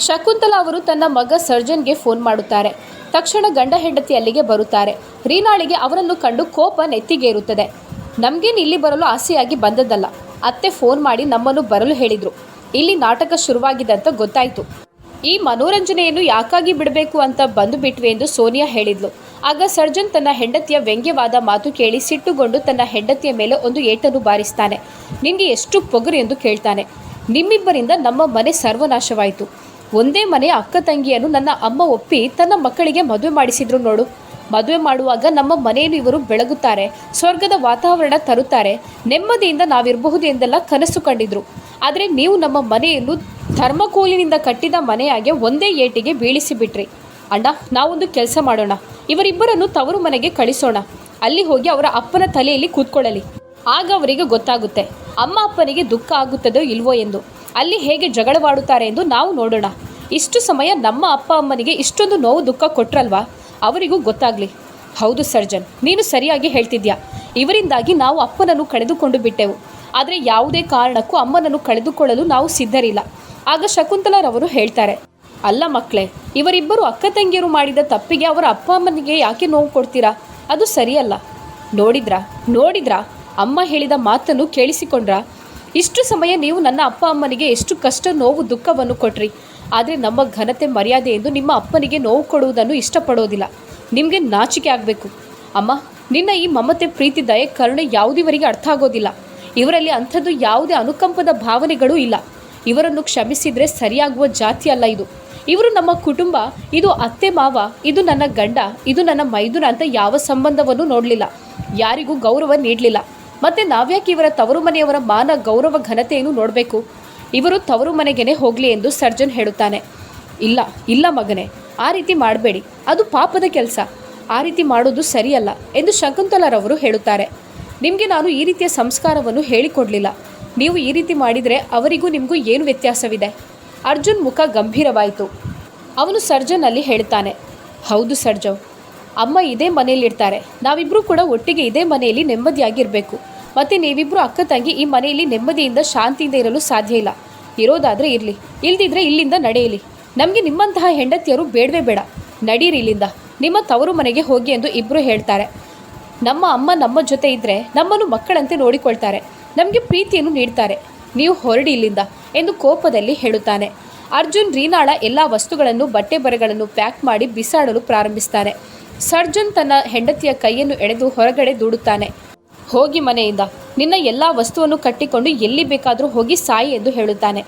ಶಕುಂತಲಾ ಅವರು ತನ್ನ ಮಗ ಸರ್ಜನ್ಗೆ ಫೋನ್ ಮಾಡುತ್ತಾರೆ. ತಕ್ಷಣ ಗಂಡ ಹೆಂಡತಿ ಅಲ್ಲಿಗೆ ಬರುತ್ತಾರೆ. ರೀನಾಳಿಗೆ ಅವರನ್ನು ಕಂಡು ಕೋಪ ನೆತ್ತಿಗೇರುತ್ತದೆ. ನಮಗೇನು ಇಲ್ಲಿ ಬರಲು ಆಸೆಯಾಗಿ ಬಂದದ್ದಲ್ಲ. ಅತ್ತೆ ಫೋನ್ ಮಾಡಿ ನಮ್ಮನ್ನು ಬರಲು ಹೇಳಿದರು. ಇಲ್ಲಿ ನಾಟಕ ಶುರುವಾಗಿದೆ ಅಂತ ಗೊತ್ತಾಯಿತು. ಈ ಮನೋರಂಜನೆಯನ್ನು ಯಾಕಾಗಿ ಬಿಡಬೇಕು ಅಂತ ಬಂದು ಬಿಟ್ವಿ ಎಂದು ಸೋನಿಯಾ ಹೇಳಿದ್ಲು. ಆಗ ಸರ್ಜನ್ ತನ್ನ ಹೆಂಡತಿಯ ವ್ಯಂಗ್ಯವಾದ ಮಾತು ಕೇಳಿ ಸಿಟ್ಟುಗೊಂಡು ತನ್ನ ಹೆಂಡತಿಯ ಮೇಲೆ ಒಂದು ಏಟನ್ನು ಬಾರಿಸ್ತಾನೆ. ನಿನಗೆ ಎಷ್ಟು ಪೊಗರು ಎಂದು ಕೇಳ್ತಾನೆ. ನಿಮ್ಮಿಬ್ಬರಿಂದ ನಮ್ಮ ಮನೆ ಸರ್ವನಾಶವಾಯಿತು. ಒಂದೇ ಮನೆಯ ಅಕ್ಕ ತಂಗಿಯನ್ನು ನನ್ನ ಅಮ್ಮ ಒಪ್ಪಿ ತನ್ನ ಮಕ್ಕಳಿಗೆ ಮದುವೆ ಮಾಡಿಸಿದ್ರು ನೋಡು. ಮದುವೆ ಮಾಡುವಾಗ ನಮ್ಮ ಮನೆಯಲ್ಲಿ ಇವರು ಬೆಳಗುತ್ತಾರೆ, ಸ್ವರ್ಗದ ವಾತಾವರಣ ತರುತ್ತಾರೆ. ನೆಮ್ಮದಿಯಿಂದ ನಾವಿರಬಹುದು ಎಂದೆಲ್ಲ ಕನಸು ಕಂಡಿದ್ರು. ಆದರೆ ನೀವು ನಮ್ಮ ಮನೆಯನ್ನು ಥರ್ಮಕೋಲಿನಿಂದ ಕಟ್ಟಿದ ಮನೆಯಾಗೆ ಒಂದೇ ಏಟಿಗೆ ಬೀಳಿಸಿಬಿಟ್ರಿ. ಅಣ್ಣ, ನಾವೊಂದು ಕೆಲಸ ಮಾಡೋಣ. ಇವರಿಬ್ಬರನ್ನು ತವರು ಮನೆಗೆ ಕಳಿಸೋಣ. ಅಲ್ಲಿ ಹೋಗಿ ಅವರ ಅಪ್ಪನ ತಲೆಯಲ್ಲಿ ಕೂತ್ಕೊಳ್ಳಲಿ. ಆಗ ಅವರಿಗೆ ಗೊತ್ತಾಗುತ್ತೆ, ಅಮ್ಮ ಅಪ್ಪನಿಗೆ ದುಃಖ ಆಗುತ್ತದೋ ಇಲ್ವೋ ಎಂದು. ಅಲ್ಲಿ ಹೇಗೆ ಜಗಳವಾಡುತ್ತಾರೆ ಎಂದು ನಾವು ನೋಡೋಣ. ಇಷ್ಟು ಸಮಯ ನಮ್ಮ ಅಪ್ಪ ಅಮ್ಮನಿಗೆ ಇಷ್ಟೊಂದು ನೋವು ದುಃಖ ಕೊಟ್ರಲ್ವಾ? ಅವರಿಗೂ ಗೊತ್ತಾಗ್ಲಿ. ಹೌದು ಸರ್ಜನ್, ನೀನು ಸರಿಯಾಗಿ ಹೇಳ್ತಿದ್ಯಾ? ಇವರಿಂದಾಗಿ ನಾವು ಅಪ್ಪನನ್ನು ಕಳೆದುಕೊಂಡು ಬಿಟ್ಟೆವು. ಆದರೆ ಯಾವುದೇ ಕಾರಣಕ್ಕೂ ಅಮ್ಮನನ್ನು ಕಳೆದುಕೊಳ್ಳಲು ನಾವು ಸಿದ್ಧರಿಲ್ಲ. ಆಗ ಶಕುಂತಲಾರವರು ಹೇಳ್ತಾರೆ, ಅಲ್ಲ ಮಕ್ಕಳೇ, ಇವರಿಬ್ಬರು ಅಕ್ಕ ತಂಗಿಯರು ಮಾಡಿದ ತಪ್ಪಿಗೆ ಅವರ ಅಪ್ಪ ಅಮ್ಮನಿಗೆ ಯಾಕೆ ನೋವು ಕೊಡ್ತೀರಾ? ಅದು ಸರಿಯಲ್ಲ. ನೋಡಿದ್ರಾ? ನೋಡಿದ್ರಾ? ಅಮ್ಮ ಹೇಳಿದ ಮಾತನ್ನು ಕೇಳಿಸಿಕೊಂಡ್ರಾ? ಇಷ್ಟು ಸಮಯ ನೀವು ನನ್ನ ಅಪ್ಪ ಅಮ್ಮನಿಗೆ ಎಷ್ಟು ಕಷ್ಟ, ನೋವು, ದುಃಖವನ್ನು ಕೊಟ್ರಿ. ಆದರೆ ನಮ್ಮ ಘನತೆ ಮರ್ಯಾದೆ ಎಂದು ನಿಮ್ಮ ಅಪ್ಪನಿಗೆ ನೋವು ಕೊಡುವುದನ್ನು ಇಷ್ಟಪಡೋದಿಲ್ಲ. ನಿಮಗೆ ನಾಚಿಕೆ ಆಗಬೇಕು. ಅಮ್ಮ, ನಿನ್ನ ಈ ಮಮತೆ ಪ್ರೀತಿ ದಯೆ ಕರುಣೆ ಯಾವುದಿವರಿಗೆ ಅರ್ಥ ಆಗೋದಿಲ್ಲ. ಇವರಲ್ಲಿ ಅಂಥದ್ದು ಯಾವುದೇ ಅನುಕಂಪದ ಭಾವನೆಗಳೂ ಇಲ್ಲ. ಇವರನ್ನು ಕ್ಷಮಿಸಿದರೆ ಸರಿಯಾಗುವ ಜಾತಿ ಅಲ್ಲ ಇದು. ಇವರು ನಮ್ಮ ಕುಟುಂಬ, ಇದು ಅತ್ತೆ ಮಾವ, ಇದು ನನ್ನ ಗಂಡ, ಇದು ನನ್ನ ಮೈದುನ ಅಂತ ಯಾವ ಸಂಬಂಧವನ್ನು ನೋಡಲಿಲ್ಲ. ಯಾರಿಗೂ ಗೌರವ ನೀಡಲಿಲ್ಲ. ಮತ್ತೆ ನಾವ್ಯಾಕೆ ಇವರ ತವರು ಮನೆಯವರ ಮಾನ ಗೌರವ ಘನತೆಯನ್ನು ನೋಡಬೇಕು? ಇವರು ತವರು ಮನೆಗೇನೆ ಹೋಗಲಿ ಎಂದು ಸರ್ಜನ್ ಹೇಳುತ್ತಾನೆ. ಇಲ್ಲ ಇಲ್ಲ ಮಗನೇ, ಆ ರೀತಿ ಮಾಡಬೇಡಿ. ಅದು ಪಾಪದ ಕೆಲಸ. ಆ ರೀತಿ ಮಾಡೋದು ಸರಿಯಲ್ಲ ಎಂದು ಶಕುಂತಲರವರು ಹೇಳುತ್ತಾರೆ. ನಿಮಗೆ ನಾನು ಈ ರೀತಿಯ ಸಂಸ್ಕಾರವನ್ನು ಹೇಳಿಕೊಡಲಿಲ್ಲ. ನೀವು ಈ ರೀತಿ ಮಾಡಿದರೆ ಅವರಿಗೂ ನಿಮಗೂ ಏನು ವ್ಯತ್ಯಾಸವಿದೆ? ಅರ್ಜುನ್ ಮುಖ ಗಂಭೀರವಾಯಿತು. ಅವನು ಸರ್ಜನ್ನಲ್ಲಿ ಹೇಳ್ತಾನೆ ಹೌದು ಸರ್ಜವ್, ಅಮ್ಮ ಇದೇ ಮನೆಯಲ್ಲಿರ್ತಾರೆ. ನಾವಿಬ್ಬರೂ ಕೂಡ ಒಟ್ಟಿಗೆ ಇದೇ ಮನೆಯಲ್ಲಿ ನೆಮ್ಮದಿಯಾಗಿರಬೇಕು. ಮತ್ತು ನೀವಿಬ್ಬರು ಅಕ್ಕ ತಂಗಿ ಈ ಮನೆಯಲ್ಲಿ ನೆಮ್ಮದಿಯಿಂದ ಶಾಂತಿಯಿಂದ ಇರಲು ಸಾಧ್ಯ ಇಲ್ಲ. ಇರೋದಾದರೆ ಇರಲಿ. ಇಲ್ದಿದ್ರೆ ಇಲ್ಲಿಂದ ನಡೆಯಲಿ. ನಮಗೆ ನಿಮ್ಮಂತಹ ಹೆಂಡತಿಯರು ಬೇಡವೇ ಬೇಡ. ನಡೀರಿ ಇಲ್ಲಿಂದ. ನಿಮ್ಮ ತವರು ಮನೆಗೆ ಹೋಗಿ ಎಂದು ಇಬ್ಬರು ಹೇಳ್ತಾರೆ. ನಮ್ಮ ಅಮ್ಮ ನಮ್ಮ ಜೊತೆ ಇದ್ದರೆ ನಮ್ಮನ್ನು ಮಕ್ಕಳಂತೆ ನೋಡಿಕೊಳ್ತಾರೆ. ನಮಗೆ ಪ್ರೀತಿಯನ್ನು ನೀಡ್ತಾರೆ. ನೀವು ಹೊರಡಿ ಇಲ್ಲಿಂದ ಎಂದು ಕೋಪದಲ್ಲಿ ಹೇಳುತ್ತಾನೆ. ಅರ್ಜುನ್, ರೀನಾಳ ಎಲ್ಲ ವಸ್ತುಗಳನ್ನು, ಬಟ್ಟೆ ಬರೆಗಳನ್ನು ಪ್ಯಾಕ್ ಮಾಡಿ ಬಿಸಾಡಲು ಪ್ರಾರಂಭಿಸ್ತಾನೆ ಸರ್ಜನ್ ತನ್ನ ಹೆಂಡತಿಯ ಕೈಯನ್ನು ಎಳೆದು ಹೊರಗಡೆ ದೂಡುತ್ತಾನೆ. ಹೋಗಿ ಮನೆಯಿಂದ. ನಿನ್ನ ಎಲ್ಲ ವಸ್ತುವನ್ನು ಕಟ್ಟಿಕೊಂಡು ಎಲ್ಲಿ ಬೇಕಾದರೂ ಹೋಗಿ ಸಾಯಿ ಎಂದು ಹೇಳುತ್ತಾನೆ.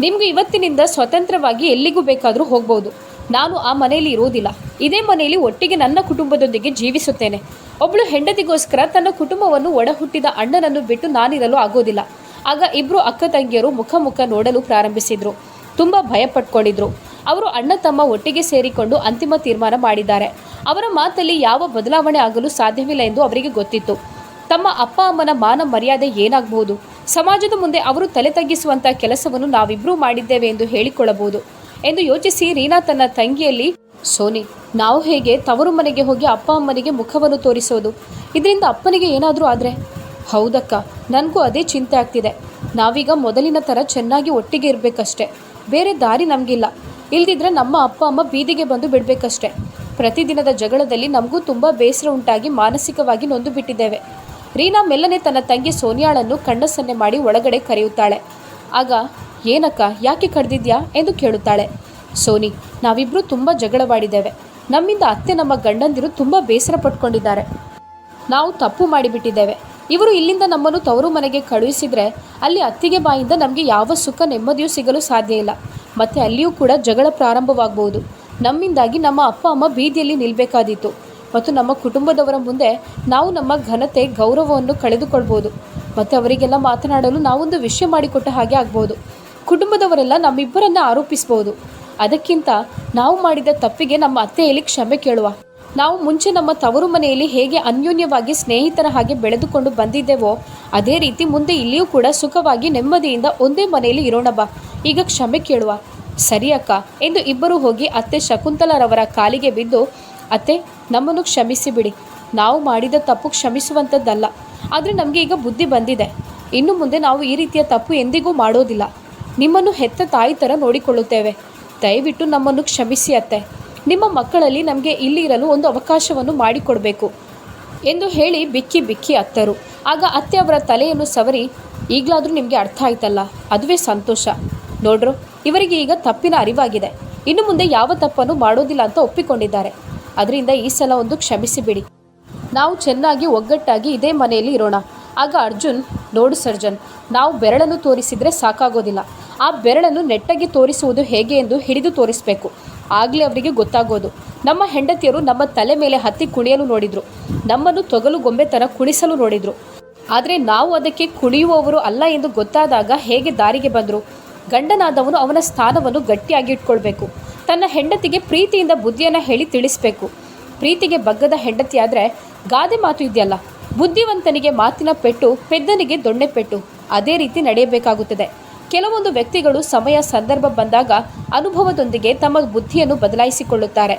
ನಿಮಗೆ ಇವತ್ತಿನಿಂದ ಸ್ವತಂತ್ರವಾಗಿ ಎಲ್ಲಿಗೂ ಬೇಕಾದರೂ ಹೋಗ್ಬೋದು. ನಾನು ಆ ಮನೆಯಲ್ಲಿ ಇರುವುದಿಲ್ಲ. ಇದೇ ಮನೆಯಲ್ಲಿ ಒಟ್ಟಿಗೆ ನನ್ನ ಕುಟುಂಬದೊಂದಿಗೆ ಜೀವಿಸುತ್ತೇನೆ. ಒಬ್ಬಳು ಹೆಂಡತಿಗೋಸ್ಕರ ತನ್ನ ಕುಟುಂಬವನ್ನು ಒಡಹುಟ್ಟಿದ ಅಣ್ಣನನ್ನು ಬಿಟ್ಟು ನಾನಿರಲು ಆಗೋದಿಲ್ಲ ಆಗ ಇಬ್ಬರು ಅಕ್ಕ ತಂಗಿಯರು ಮುಖ ಮುಖ ನೋಡಲು ಪ್ರಾರಂಭಿಸಿದರು. ತುಂಬ ಭಯ ಪಟ್ಕೊಂಡಿದ್ರು ಅವರು ಅಣ್ಣ ತಮ್ಮ ಒಟ್ಟಿಗೆ ಸೇರಿಕೊಂಡು ಅಂತಿಮ ತೀರ್ಮಾನ ಮಾಡಿದ್ದಾರೆ. ಅವರ ಮಾತಲ್ಲಿ ಯಾವ ಬದಲಾವಣೆ ಆಗಲು ಸಾಧ್ಯವಿಲ್ಲ ಎಂದು ಅವರಿಗೆ ಗೊತ್ತಿತ್ತು. ತಮ್ಮ ಅಪ್ಪ ಅಮ್ಮನ ಮಾನ ಮರ್ಯಾದೆ ಏನಾಗಬಹುದು? ಸಮಾಜದ ಮುಂದೆ ಅವರು ತಲೆ ತಗ್ಗಿಸುವಂಥ ಕೆಲಸವನ್ನು ನಾವಿಬ್ಬರೂ ಮಾಡಿದ್ದೇವೆ ಎಂದು ಹೇಳಿಕೊಳ್ಳಬಹುದು. ಎಂದು ಯೋಚಿಸಿ ರೀನಾ ತನ್ನ ತಂಗಿಯಲ್ಲಿ, ಸೋನಿ, ನಾವು ಹೇಗೆ ತವರು ಮನೆಗೆ ಹೋಗಿ ಅಪ್ಪ ಅಮ್ಮನಿಗೆ ಮುಖವನ್ನು ತೋರಿಸೋದು? ಇದರಿಂದ ಅಪ್ಪನಿಗೆ ಏನಾದರೂ ಆದರೆ? ಹೌದಕ್ಕ, ನನಗೂ ಅದೇ ಚಿಂತೆ ಆಗ್ತಿದೆ. ನಾವೀಗ ಮೊದಲಿನ ಥರ ಚೆನ್ನಾಗಿ ಒಟ್ಟಿಗೆ ಇರಬೇಕಷ್ಟೆ. ಬೇರೆ ದಾರಿ ನಮಗಿಲ್ಲ. ಇಲ್ದಿದ್ರೆ ನಮ್ಮ ಅಪ್ಪ ಅಮ್ಮ ಬೀದಿಗೆ ಬಂದು ಬಿಡಬೇಕಷ್ಟೆ. ಪ್ರತಿದಿನದ ಜಗಳದಲ್ಲಿ ನಮಗೂ ತುಂಬ ಬೇಸರ ಉಂಟಾಗಿ ಮಾನಸಿಕವಾಗಿ ನೊಂದು ಬಿಟ್ಟಿದ್ದೇವೆ. ರೀನಾ ಮೆಲ್ಲನೆ ತನ್ನ ತಂಗಿ ಸೋನಿಯಾಳನ್ನು ಕಣ್ಣಸನ್ನೆ ಮಾಡಿ ಒಳಗಡೆ ಕರೆಯುತ್ತಾಳೆ. ಆಗ, ಏನಕ್ಕ, ಯಾಕೆ ಕಡ್ದಿದ್ಯಾ ಎಂದು ಕೇಳುತ್ತಾಳೆ. ಸೋನಿ ನಾವಿಬ್ಬರು ತುಂಬ ಜಗಳವಾಡಿದ್ದೇವೆ. ನಮ್ಮಿಂದ ಅತ್ತೆ ನಮ್ಮ ಗಂಡಂದಿರು ತುಂಬ ಬೇಸರ ಪಟ್ಕೊಂಡಿದ್ದಾರೆ. ನಾವು ತಪ್ಪು ಮಾಡಿಬಿಟ್ಟಿದ್ದೇವೆ. ಇವರು ಇಲ್ಲಿಂದ ನಮ್ಮನ್ನು ತವರು ಮನೆಗೆ ಕಳುಹಿಸಿದರೆ ಅಲ್ಲಿ ಅತ್ತಿಗೆ ಬಾಯಿಂದ ನಮಗೆ ಯಾವ ಸುಖ ನೆಮ್ಮದಿಯೂ ಸಿಗಲು ಸಾಧ್ಯ ಇಲ್ಲ. ಮತ್ತು ಅಲ್ಲಿಯೂ ಕೂಡ ಜಗಳ ಪ್ರಾರಂಭವಾಗಬಹುದು ನಮ್ಮಿಂದಾಗಿ ನಮ್ಮ ಅಪ್ಪ ಅಮ್ಮ ಬೀದಿಯಲ್ಲಿ ನಿಲ್ಲಬೇಕಾದೀತು ಮತ್ತು ನಮ್ಮ ಕುಟುಂಬದವರ ಮುಂದೆ ನಾವು ನಮ್ಮ ಘನತೆ, ಗೌರವವನ್ನು ಕಳೆದುಕೊಳ್ಬೋದು. ಮತ್ತು ಅವರಿಗೆಲ್ಲ ಮಾತನಾಡಲು ನಾವೊಂದು ವಿಷಯ ಮಾಡಿಕೊಟ್ಟ ಹಾಗೆ ಆಗ್ಬೋದು. ಕುಟುಂಬದವರೆಲ್ಲ ನಮ್ಮಿಬ್ಬರನ್ನ ಆರೋಪಿಸ್ಬೋದು. ಅದಕ್ಕಿಂತ ನಾವು ಮಾಡಿದ ತಪ್ಪಿಗೆ ನಮ್ಮ ಅತ್ತೆಯಲ್ಲಿ ಕ್ಷಮೆ ಕೇಳುವ. ನಾವು ಮುಂಚೆ ನಮ್ಮ ತವರು ಮನೆಯಲ್ಲಿ ಹೇಗೆ ಅನ್ಯೋನ್ಯವಾಗಿ ಸ್ನೇಹಿತರ ಹಾಗೆ ಬೆಳೆದುಕೊಂಡು ಬಂದಿದ್ದೇವೋ, ಅದೇ ರೀತಿ ಮುಂದೆ ಇಲ್ಲಿಯೂ ಕೂಡ ಸುಖವಾಗಿ ನೆಮ್ಮದಿಯಿಂದ ಒಂದೇ ಮನೆಯಲ್ಲಿ ಇರೋಣ ಈಗ ಕ್ಷಮೆ ಕೇಳುವ. ಸರಿ ಅಕ್ಕ ಎಂದು ಇಬ್ಬರು ಹೋಗಿ ಅತ್ತೆ ಶಕುಂತಲಾರವರ ಕಾಲಿಗೆ ಬಿದ್ದು ಅತ್ತೆ, ನಮ್ಮನ್ನು ಕ್ಷಮಿಸಿ ಬಿಡಿ ನಾವು ಮಾಡಿದ ತಪ್ಪು ಕ್ಷಮಿಸುವಂಥದ್ದಲ್ಲ. ಆದರೆ ನಮಗೆ ಈಗ ಬುದ್ಧಿ ಬಂದಿದೆ. ಇನ್ನು ಮುಂದೆ ನಾವು ಈ ರೀತಿಯ ತಪ್ಪು ಎಂದಿಗೂ ಮಾಡೋದಿಲ್ಲ. ನಿಮ್ಮನ್ನು ಹೆತ್ತ ತಾಯಿ ಥರ ನೋಡಿಕೊಳ್ಳುತ್ತೇವೆ. ದಯವಿಟ್ಟು ನಮ್ಮನ್ನು ಕ್ಷಮಿಸಿ ಅತ್ತೆ. ನಿಮ್ಮ ಮಕ್ಕಳಲ್ಲಿ ನಮಗೆ ಇಲ್ಲಿ ಇರಲು ಒಂದು ಅವಕಾಶವನ್ನು ಮಾಡಿಕೊಡಬೇಕು ಎಂದು ಹೇಳಿ ಬಿಕ್ಕಿ ಬಿಕ್ಕಿ ಅತ್ತರು. ಆಗ ಅತ್ತೆ ಅವರ ತಲೆಯನ್ನು ಸವರಿ, ಈಗಲಾದರೂ ನಿಮಗೆ ಅರ್ಥ ಆಯ್ತಲ್ಲ? ಅದುವೇ ಸಂತೋಷ. ನೋಡ್ರು, ಇವರಿಗೆ ಈಗ ತಪ್ಪಿನ ಅರಿವಾಗಿದೆ. ಇನ್ನು ಮುಂದೆ ಯಾವ ತಪ್ಪನ್ನು ಮಾಡೋದಿಲ್ಲ ಅಂತ ಒಪ್ಪಿಕೊಂಡಿದ್ದಾರೆ. ಅದರಿಂದ ಈ ಸಲ ಒಂದು ಕ್ಷಮಿಸಿಬಿಡಿ. ನಾವು ಚೆನ್ನಾಗಿ ಒಗ್ಗಟ್ಟಾಗಿ ಇದೇ ಮನೆಯಲ್ಲಿ ಇರೋಣ. ಆಗ ಅರ್ಜುನ್, ನೋಡು ಸರ್ಜನ್, ನಾವು ಬೆರಳನ್ನು ತೋರಿಸಿದರೆ ಸಾಕಾಗೋದಿಲ್ಲ. ಆ ಬೆರಳನ್ನು ನೆಟ್ಟಾಗಿ ತೋರಿಸುವುದು ಹೇಗೆ ಎಂದು ಹಿಡಿದು ತೋರಿಸಬೇಕು. ಆಗಲೇ ಅವರಿಗೆ ಗೊತ್ತಾಗೋದು. ನಮ್ಮ ಹೆಂಡತಿಯರು ನಮ್ಮ ತಲೆ ಮೇಲೆ ಹತ್ತಿ ಕುಣಿಯಲು ನೋಡಿದರು. ನಮ್ಮನ್ನು ತೊಗಲು ಗೊಂಬೆ ಥರ ಕುಣಿಸಲು ನೋಡಿದರು. ಆದರೆ ನಾವು ಅದಕ್ಕೆ ಕುಣಿಯುವವರು ಅಲ್ಲ ಎಂದು ಗೊತ್ತಾದಾಗ ಹೇಗೆ ದಾರಿಗೆ ಬಂದರು? ಗಂಡನಾದವನು ಅವನ ಸ್ಥಾನವನ್ನು ಗಟ್ಟಿಯಾಗಿ ಇಟ್ಕೊಳ್ಬೇಕು. ತನ್ನ ಹೆಂಡತಿಗೆ ಪ್ರೀತಿಯಿಂದ ಬುದ್ಧಿಯನ್ನು ಹೇಳಿ ತಿಳಿಸಬೇಕು. ಪ್ರೀತಿಗೆ ಬಗ್ಗದ ಹೆಂಡತಿಯಾದರೆ ಗಾದೆ ಮಾತು ಇದೆಯಲ್ಲ. ಬುದ್ಧಿವಂತನಿಗೆ ಮಾತಿನ ಪೆಟ್ಟು, ಪೆದ್ದನಿಗೆ ದೊಣ್ಣೆ ಪೆಟ್ಟು. ಅದೇ ರೀತಿ ನಡೆಯಬೇಕಾಗುತ್ತದೆ. ಕೆಲವೊಂದು ವ್ಯಕ್ತಿಗಳು ಸಮಯ, ಸಂದರ್ಭ ಬಂದಾಗ ಅನುಭವದೊಂದಿಗೆ ತಮ್ಮ ಬುದ್ಧಿಯನ್ನು ಬದಲಾಯಿಸಿಕೊಳ್ಳುತ್ತಾರೆ.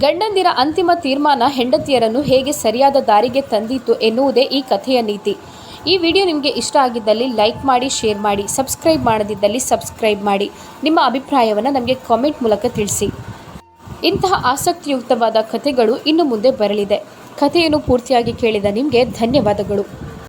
ಗಂಡಂದಿರ ಅಂತಿಮ ತೀರ್ಮಾನ ಹೆಂಡತಿಯರನ್ನು ಹೇಗೆ ಸರಿಯಾದ ದಾರಿಗೆ ತಂದಿತು ಎನ್ನುವುದೇ ಈ ಕಥೆಯ ನೀತಿ. ಈ ವಿಡಿಯೋ ನಿಮಗೆ ಇಷ್ಟ ಆಗಿದ್ದಲ್ಲಿ ಲೈಕ್ ಮಾಡಿ, ಶೇರ್ ಮಾಡಿ, ಸಬ್ಸ್ಕ್ರೈಬ್ ಮಾಡದಿದ್ದಲ್ಲಿ ಸಬ್ಸ್ಕ್ರೈಬ್ ಮಾಡಿ. ನಿಮ್ಮ ಅಭಿಪ್ರಾಯವನ್ನು ನಮಗೆ ಕಾಮೆಂಟ್ ಮೂಲಕ ತಿಳಿಸಿ. ಇಂತಹ ಆಸಕ್ತಿಯುಕ್ತವಾದ ಕಥೆಗಳು ಇನ್ನು ಮುಂದೆ ಬರಲಿದೆ. ಕಥೆಯನ್ನು ಪೂರ್ತಿಯಾಗಿ ಕೇಳಿದ ನಿಮಗೆ ಧನ್ಯವಾದಗಳು.